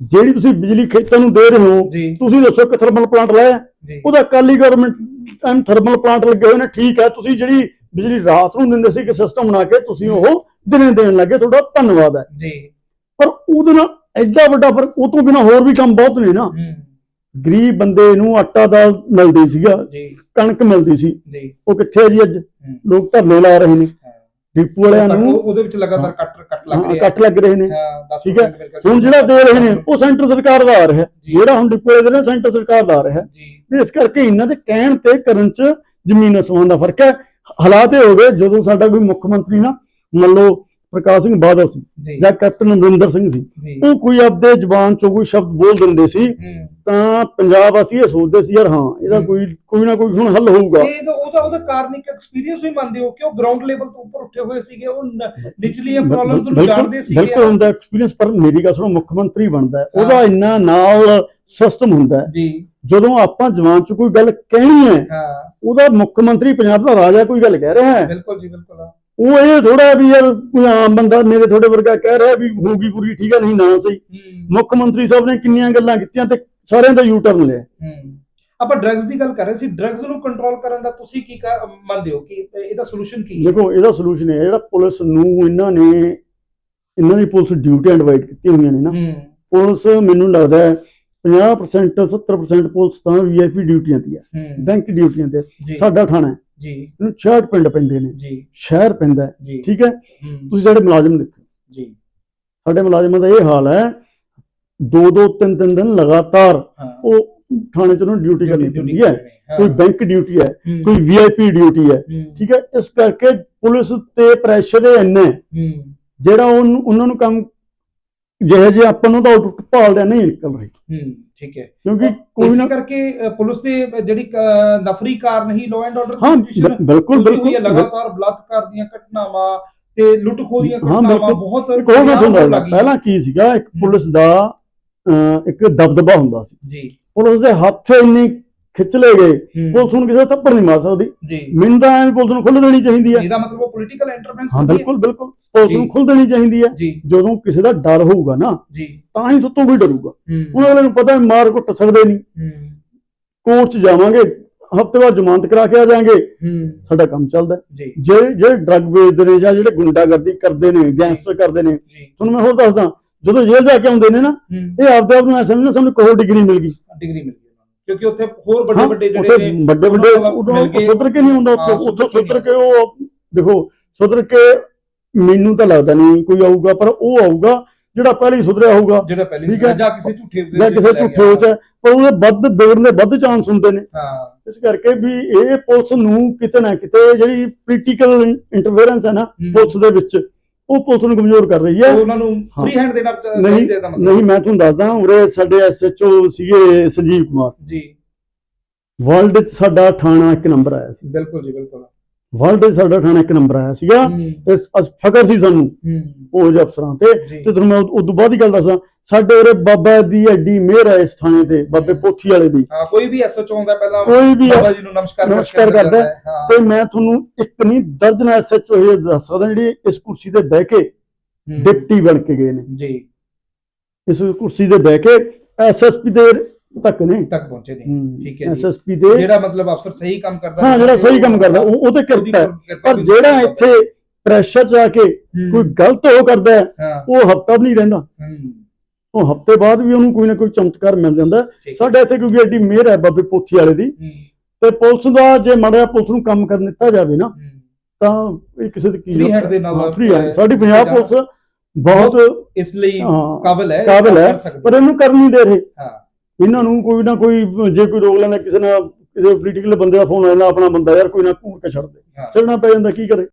ਜਿਹੜੀ ਤੁਸੀਂ ਬਿਜਲੀ ਖੇਤਾਂ ਨੂੰ ਦੇ ਰਹੇ ਹੋ ਤੁਸੀਂ ਦੱਸੋ ਕਿ ਥਰਮਲ ਪਲਾਂਟ ਲਾਇਆ ਉਹਦਾ Akali government and thermal plant ਲੱਗੇ ਹੋਏ ਨੇ ਠੀਕ ਹੈ। ਤੁਸੀਂ ਜਿਹੜੀ ਬਿਜਲੀ ਰਾਤ ਨੂੰ ਦਿੰਦੇ ਸੀ ਕਿ ਸਿਸਟਮ ਬਣਾ ਕੇ ਤੁਸੀਂ ਉਹ ਦਿਨੇ ਦੇਣ ਲੱਗੇ ਤੁਹਾਡਾ ਧੰਨਵਾਦ ਹੈ। ਜੀ। ਪਰ ਉਹਦੇ ਨਾਲ ਐਡਾ ਵੱਡਾ ਫ਼ਰਕ ਉਹ ਤੋਂ ਬਿਨਾ ਹੋਰ ਵੀ ਕੰਮ ਬਹੁਤ ਨੇ ਨਾ। ਗਰੀਬ ਬੰਦੇ ਨੂੰ ਆਟਾ ਦਾਲ ਮਿਲਦੀ ਸੀਗਾ ਜੀ। ਕਣਕ ਮਿਲਦੀ ਸੀ। ਜੀ। ਉਹ ਕਿੱਥੇ ਹੈ ਜੀ ਅੱਜ। ਲੋਕ ਧਰਨੇ ਲਾ ਰਹੇ ਨੇ। ਡਿਪੂ ਵਾਲਿਆਂ ਨੂੰ। ਉਹ- ਉਹਦੇ ਵਿੱਚ ਲਗਾਤਾਰ ਕੱਟ ਕੱਟ ਲੱਗ ਰਿਹਾ। ਕੱਟ ਲੱਗ ਰਹੇ ਨੇ। ਹਾਂ 10% ਠੀਕ ਹੈ। ਹੁਣ ਜਿਹੜਾ ਦੇ ਰਹੇ ਨੇ ਉਹ ਸੈਂਟਰ ਸਰਕਾਰ ਦਾ ਆ ਰਿਹਾ। ਜਿਹੜਾ ਹੁਣ ਡਿਪੂ ਵਾਲੇ ਦੇ ਰਹੇ ਸੈਂਟਰ ਸਰਕਾਰ ਦਾ ਆ ਰਿਹਾ। ਜੀ। ਇਸ ਕਰਕੇ ਇਹਨਾਂ ਦੇ ਕਹਿਣ ਤੇ ਕਰਨ ਚ ਜ਼ਮੀਨ ਅਸਮਾਨ ਦਾ ਫ਼ਰਕ ਹੈ। ਹਾਲਾਤ ਇਹ ਹੋ ਗਏ ਜਦੋਂ ਸਾਡਾ ਕੋਈ ਮੁੱਖ ਮੰਤਰੀ ਨਾ ਮੰਨ ਲਓ ਪ੍ਰਕਾਸ਼ ਸਿੰਘ ਬਾਦਲ ਸੀ ਜੀ। ਕੈਪਟਨ ਅਮਰਿੰਦਰ ਸਿੰਘ ਸੀ। ਉਹ ਕੋਈ ਆਪਦੇ ਜ਼ੁਬਾਨ ਚੋਂ ਕੋਈ ਸ਼ਬਦ ਬੋਲ ਦਿੰਦੇ ਸੀ। ਤਾਂ ਪੰਜਾਬ ਵਾਸੀ ਇਹ ਸੋਚਦੇ ਸੀ ਯਾਰ ਹਾਂ ਇਹਦਾ। ਕੋਈ ਕੋਈ ਨਾ ਕੋਈ ਹੁਣ ਹੱਲ ਹੋਊਗਾ। ਇਹ ਤਾਂ ਉਹਦਾ ਉਹਦਾ ਕਾਰਨ ਇੱਕ ਐਕਸਪੀਰੀਅੰਸ ਵੀ ਮੰਨਦੇ ਹੋ ਕਿ ਉਹ ਗਰਾਊਂਡ ਲੈਵਲ ਤੋਂ ਉੱਪਰ ਉੱਠੇ ਹੋਏ ਸੀਗੇ ਉਹ ਨ- ਨਿਚਲੀਆਂ ਪ੍ਰੋਬਲਮਸ ਨੂੰ ਬਿਲਕੁਲ- ਜਾਣਦੇ ਸੀਗੇ। ਬਿਲਕੁਲ ਹੁੰਦਾ ਐਕਸਪੀਰੀਅੰਸ ਪਰ ਮੇਰੀ ਗੱਲ ਸੁਣੋ ਮੁੱਖ ਮੰਤਰੀ ਬਣਦਾ। ਉਹਦਾ ਇੰਨਾ ਨਾਲ ਸਿਸਟਮ ਹੁੰਦਾ ਜੀ। ਜਦੋਂ ਆਪਾਂ ਜਵਾਨ ਚ ਕੋਈ ਗੱਲ ਕਹਿਣੀ ਹੈ ਹਾਂ। ਉਹਦਾ ਮੁੱਖ ਮੰਤਰੀ ਪੰਜਾਬ ਦਾ ਰਾਜਾ ਕੋਈ ਗੱਲ ਕਹਿ ਰਿਹਾ ਹੈ। ਬਿਲਕੁਲ ਜੀ ਬਿਲਕੁਲ ਉਹ ਇਹ ਥੋੜਾ ਵੀ ਯਾਰ ਕੋਈ ਆਮ ਬੰਦਾ ਮੇਰੇ ਥੋੜੇ ਵਰਗਾ ਕਹਿ ਰਿਹਾ ਵੀ ਹੋਊਗੀ ਪੂਰੀ ਠੀਕ ਹੈ ਨਹੀਂ ਨਾ ਸਹੀ। ਮੁੱਖ ਮੰਤਰੀ ਸਾਹਿਬ ਨੇ ਕਿੰਨੀਆਂ ਗੱਲਾਂ ਕੀਤੀਆਂ ਤੇ ਸਾਰਿਆਂ ਦਾ ਯੂ ਟਰਨ ਲਿਆ ਆਪਾਂ ਡਰੱਗਸ ਦੀ ਗੱਲ ਕਰ ਰਹੇ ਸੀ ਡਰੱਗਸ ਨੂੰ ਕੰਟਰੋਲ ਕਰਨ ਦਾ ਤੁਸੀਂ ਕੀ ਮੰਨਦੇ ਹੋ ਕਿ ਇਹਦਾ ਸੋਲੂਸ਼ਨ ਕੀ ਹੈ? ਦੇਖੋ ਇਹਦਾ ਸੋਲੂਸ਼ਨ ਹੈ ਜਿਹੜਾ ਪੁਲਿਸ ਨੂੰ ਇਹਨਾਂ ਨੇ ਇਹਨਾਂ ਦੀ ਪੁਲਿਸ ਡਿਊਟੀਆਂ ਡਿਵਾਈਡ ਕੀਤੀਆਂ ਹੋਈਆਂ ਨੇ ਨਾ। ਪੁਲਿਸ ਮੈਨੂੰ ਲੱਗਦਾ ਹੈ 50% 70% ਪੁਲਿਸ ਤਾਂ ਵੀਆਈਪੀ ਡਿਊਟੀਆਂ ਦੀ ਹੈ ਹੂੰ। ਬੈਂਕ ਡਿਊਟੀਆਂ ਤੇ। ਸਾਡਾ ਥਾਣਾ ਹੈ। ਜੀ। ਇਹਨੂੰ 66 ਪਿੰਡ ਪੈਂਦੇ ਨੇ। ਜੀ। ਸ਼ਹਿਰ ਪੈਂਦਾ ਠੀਕ ਹੈ? ਤੁਸੀਂ ਸਾਡੇ ਮੁਲਾਜ਼ਮ ਦੇਖੋ। ਜੀ। ਸਾਡੇ ਮੁਲਾਜ਼ਮਾਂ ਦਾ ਇਹ ਹਾਲ ਹੈ ਦੋ ਦੋ ਤਿੰਨ ਤਿੰਨ ਦਿਨ ਲਗਾਤਾਰ ਉਹ ਥਾਣੇ ਚ ਉਹਨੂੰ ਡਿਊਟੀ ਕਰਨੀ ਪੈਂਦੀ ਹੈ। ਕੋਈ ਬੈਂਕ ਡਿਊਟੀ ਹੈ ਕੋਈ ਵੀਆਈਪੀ ਡਿਊਟੀ ਹੈ। ਠੀਕ ਹੈ? ਇਸ ਕਰਕੇ ਪੁਲਿਸ ਤੇ ਪ੍ਰੈਸ਼ਰ ਇੰਨਾ ਜਿਹੜਾ ਉਹਨਾਂ ਨੂੰ ਕੰਮ ਜਿਹੇ ਜੇ ਆਪਾਂ ਨੂੰ ਤਾਂ ਆਊਟਪੁੱਟ ਭਾਲਦੇ ਨਹੀਂ ਨਿਕਲ ਰਹੀ। ਹੂੰ ਠੀਕ ਹੈ। ਕਿਉਂਕਿ ਕੋਈ ਨਾ ਕਰਕੇ ਪੁਲਿਸ ਦੇ ਜਿਹੜੀ ਨਫਰੀ ਕਾਰਨ ਹੀ ਲਾਅ ਐਂਡ ਆਰਡਰ ਹਾਂ ਬਿਲਕੁਲ ਬਿਲਕੁਲ। ਲਗਾਤਾਰ ਬਲਾਤਕਾਰ ਦੀਆਂ ਘਟਨਾਵਾਂ ਤੇ ਲੁੱਟਖੋ ਦੀਆਂ ਹਾਂ, ਘਟਨਾਵਾਂ। ਬਹੁਤ ਹੋਰ ਮੈਂ ਤੁਹਾਨੂੰ। ਪਹਿਲਾਂ ਕੀ ਸੀਗਾ ਇੱਕ। ਪੁਲਿਸ ਦਾ ਇੱਕ ਦਬਦਬਾ ਹੁੰਦਾ ਸੀ। ਜੀ। ਪੁਲਿਸ ਦੇ ਹੱਥ ਇੰਨੇ ਖਿੱਚ ਲਏ ਗਏ ਪੁਲਿਸ ਨੂੰ ਕਿਸੇ ਥੱਪੜ ਨਹੀਂ ਮਾਰ ਸਕਦੀ। ਜੀ। ਤਾਂ ਐਂ ਪੁਲਿਸ ਨੂੰ ਖੁੱਲ੍ਹ ਦੇਣੀ ਚਾਹੀਦੀ ਹੈ। ਇਹਦਾ ਮਤਲਬ ਉਹ ਪੋਲੀਟੀਕਲ ਇੰਟਰਵੈਂਸ ਹਾਂ। ਬਿਲਕੁਲ ਬਿਲਕੁਲ। ਪੁਲਿਸ ਨੂੰ ਜੀ। ਖੁੱਲ੍ਹ ਦੇਣੀ ਚਾਹੀਦੀ ਹੈ। ਜਦੋਂ ਕਿਸੇ ਦਾ ਡਰ ਹੋਊਗਾ ਨਾ ਜੀ। ਤਾਂ ਹੀ ਤੋਂ ਵੀ ਡਰੂਗਾ। ਅਗਲੇ ਨੂੰ ਪਤਾ ਹੈ ਮਾਰ ਕੁੱਟ ਸਕਦੇ ਨਹੀਂ। ਕੋਰਟ 'ਚ ਜਾਵਾਂਗੇ ਹਫ਼ਤੇ ਬਾਅਦ ਜ਼ਮਾਨਤ ਕਰਾ ਕੇ ਆ ਜਾਾਂਗੇ। ਸਾਡਾ ਕੰਮ ਚੱਲਦਾ ਜਿਹੜੇ ਜਿਹੜੇ ਡਰੱਗ ਵੇਚਦੇ ਨੇ ਜਾਂ ਜਿਹੜੇ ਗੁੰਡਾਗਰਦੀ ਕਰਦੇ ਨੇ ਗੈਂਗਸਟਰ ਕਰਦੇ ਨੇ ਤੁਹਾਨੂੰ ਮੈਂ ਹੋਰ ਦੱਸਦਾ ਜਦੋਂ ਜੇਲ੍ਹ ਜਾ ਕੇ ਆਉਂਦੇ ਨੇ ਨਾ ਇਹ ਆਪਦੇ ਆਪ ਨੂੰ ਐਸਾ ਸਮਝਣਾ ਸਾਨੂੰ ਕੋਰ ਡਿਗਰੀ ਮਿਲ ਗਈ। ਡਿਗਰੀ ਮਿਲ ਗਈ ਉਹਨਾਂ ਕਿਉਂਕਿ ਉੱਥੇ ਹੋਰ ਵੱਡੇ ਵੱਡੇ ਜਿਹੜੇ ਨੇ ਵੱਡੇ ਵੱਡੇ ਉਹਨਾਂ ਉਦੋਂ। ਸੁਧਰ ਕੇ ਨਹੀਂ ਹੁੰਦਾ ਉੱਥੇ ਸੁਧਰ ਕੇ ਉਹ ਦੇਖੋ ਸੁਧਰ ਕੇ ਮੈਨੂੰ ਤਾਂ ਲੱਗਦਾ ਨਹੀਂ ਕੋਈ ਆਊਗਾ ਪਰ ਉਹ ਆਊਗਾ ਜਿਹੜਾ ਪਹਿਲੇ ਹੀ ਸੁਧਰਿਆ ਹੋਊਗਾ। ਜਿਹੜਾ ਪਹਿਲੇ ਠੀਕ ਹੈ। ਜਾਂ ਕਿਸੇ ਝੂਠੇ ਦੇ ਜਾਂ ਕਿਸੇ ਲੈ ਝੂਠੇ ਗਿਆ। ਹੋ ਚ ਪਰ ਉਹਦੇ ਵੱਧ ਵਿਗੜਨ ਦੇ ਵੱਧ ਚਾਂਸ ਹੁੰਦੇ ਨੇ। ਹਾਂ। ਇਸ ਕਰਕੇ ਵੀ ਇਹ ਪੁਲਿਸ ਨੂੰ ਕਿਤੇ ਨਾ ਕਿਤੇ ਜਿਹੜੀ ਪੋਲੀਟੀਕਲ ਇੰਟਰਫੇਰੈਂਸ ਹੈ ਨਾ ਹਮ। ਪੁਲਿਸ ਦੇ ਵਿੱਚ ਉਹ ਪੁਲਿਸ ਨੂੰ ਕਮਜ਼ੋਰ ਕਰ ਰਹੀ ਹੈ। ਉਹ ਉਹਨਾਂ ਨੂੰ ਹਾਂ। ਫ੍ਰੀ ਹੈਂਡ ਦੇਣਾ ਚ- ਨਹੀਂ ਚਾਹੀਦਾ ਮਤਲਬ। ਨਹੀਂ ਮੈਂ ਤੁਹਾਨੂੰ ਦੱਸਦਾ ਉਰੇ ਸਾਡੇ ਐਸਐਚਓ ਸੀਗੇ ਸੰਜੀਵ ਕੁਮਾਰ। ਜੀ। ਵਰਲਡ 'ਚ ਸਾਡਾ ਥਾਣਾ ਇੱਕ ਨੰਬਰ ਆਇਆ ਸੀ। ਬਿਲਕੁਲ ਜੀ ਬਿਲਕੁਲ। ਵਰਲਡ 'ਚ ਸਾਡਾ ਥਾਣਾ ਇੱਕ ਨੰਬਰ ਆਇਆ ਸੀਗਾ। ਹੂੰ। ਤੇ ਸ- ਸਾਨੂੰ ਉਹ ਜਿਹੇ ਅਫਸਰਾਂ ਤੇ। ਤੇ ਤੁਹਾਨੂੰ ਮੈਂ ਉਸ ਤੋਂ ਬਾਅਦ ਹੀ ਗੱਲ ਦੱਸਾਂ ਸਾਡੇ ਉਰੇ ਬਾਬਾ ਦੀ ਐਡੀ ਮਿਹਰ ਹੈ ਇਸ ਥਾਣੇ ਤੇ ਬਾਬੇ ਪੋਥੀ ਵਾਲੇ ਦੀ। ਹਾਂ ਕੋਈ ਵੀ ਐਸਐਚਓ ਹੁੰਦਾ ਪਹਿਲਾਂ ਕੋਈ ਵੀ ਬਾਬਾ ਜੀ ਨੂੰ ਨਮਸਕਾਰ ਕਰਦਾ ਤੇ ਮੈਂ ਤੁਹਾਨੂੰ ਇੱਕ ਨਹੀਂ ਦਰਜਨ ਐਸਐਚਓ ਇਹ ਦੱਸ ਸਕਦਾ ਜਿਹੜੀ ਇਸ ਕੁਰਸੀ ਤੇ ਬਹਿ ਕੇ। ਡਿਪਟੀ ਬਣ ਕੇ ਗਏ ਨੇ। ਜੀ। ਇਸ ਕੁਰਸੀ ਤੇ ਬਹਿ ਕੇ ਐਸਐਸਪੀ ਦੇ ਤੱਕ ਨੇ। ਤੱਕ ਪਹੁੰਚੇ ਨੇ। ਠੀਕ ਹੈ ਜੀ। ਐਸਐਸਪੀ ਦੇ ਜਿਹੜਾ ਮਤਲਬ ਅਫਸਰ ਸਹੀ ਕੰਮ ਕਰਦਾ ਹਾਂ ਜਿਹੜਾ ਸਹੀ ਕੰਮ ਕਰਦਾ ਉਹ ਤੇ ਕਿਰਪਾ ਹੈ। ਪਰ ਜਿਹੜਾ। ਇੱਥੇ ਪ੍ਰੈਸ਼ਰ ਚ ਆ ਕੇ ਕੋਈ ਗਲਤ ਕਰਦਾ ਹੈ ਹਾਂ। ਉਹ ਹਫਤਾ ਵੀ ਨਹੀਂ ਰਹਿੰਦਾ। ਉਹ ਹਫ਼ਤੇ ਬਾਅਦ ਵੀ ਉਹਨੂੰ ਕੋਈ ਨਾ ਕੋਈ ਚਮਤਕਾਰ ਮਿਲ ਜਾਂਦਾ। ਸਾਡੇ ਇੱਥੇ ਕਿਉਂਕਿ ਐਡੀ ਮਿਹਰ ਹੈ ਬਾਬੇ ਪੋਥੀ ਵਾਲੇ ਦੀ। ਤੇ ਪੁਲਿਸ ਦਾ ਜੇ ਮਾੜਾ ਜਿਹਾ ਪੁਲਿਸ ਨੂੰ ਕੰਮ ਕਰਨ ਦਿੱਤਾ ਜਾਵੇ ਨਾ। ਤਾਂ ਇਹ ਕਿਸੇ ਦੀ ਕੀ ਦੇ ਨਾਲ ਫ੍ਰੀ ਹੈ। ਸਾਡੀ ਪੰਜਾਬ ਪੁਲਿਸ ਬਹੁਤ ਇਸ ਲਈ ਕਾਬਲ ਹੈ ਕਾਬਿਲ। ਪਰ ਇਹਨੂੰ ਕਰ ਨਹੀਂ ਦੇ ਰਹੇ। ਹਾਂ। ਇਹਨਾਂ ਨੂੰ ਕੋਈ ਨਾ ਕੋਈ ਜੇ ਕੋਈ ਰੋਕ ਲੈਂਦਾ ਕਿਸੇ ਨਾਲ ਕਿਸੇ ਪੋਲੀਟੀਕਲ ਬੰਦੇ ਦਾ ਫੋਨ ਆਉਂਦਾ ਆਪਣਾ ਬੰਦਾ ਯਾਰ ਕੋਈ ਨਾ ਘੂਰ ਕੇ ਛੱਡ ਦੇ। ਛੱਡਣਾ ਪੈ ਜਾਂਦਾ ਕੀ ਕਰੇ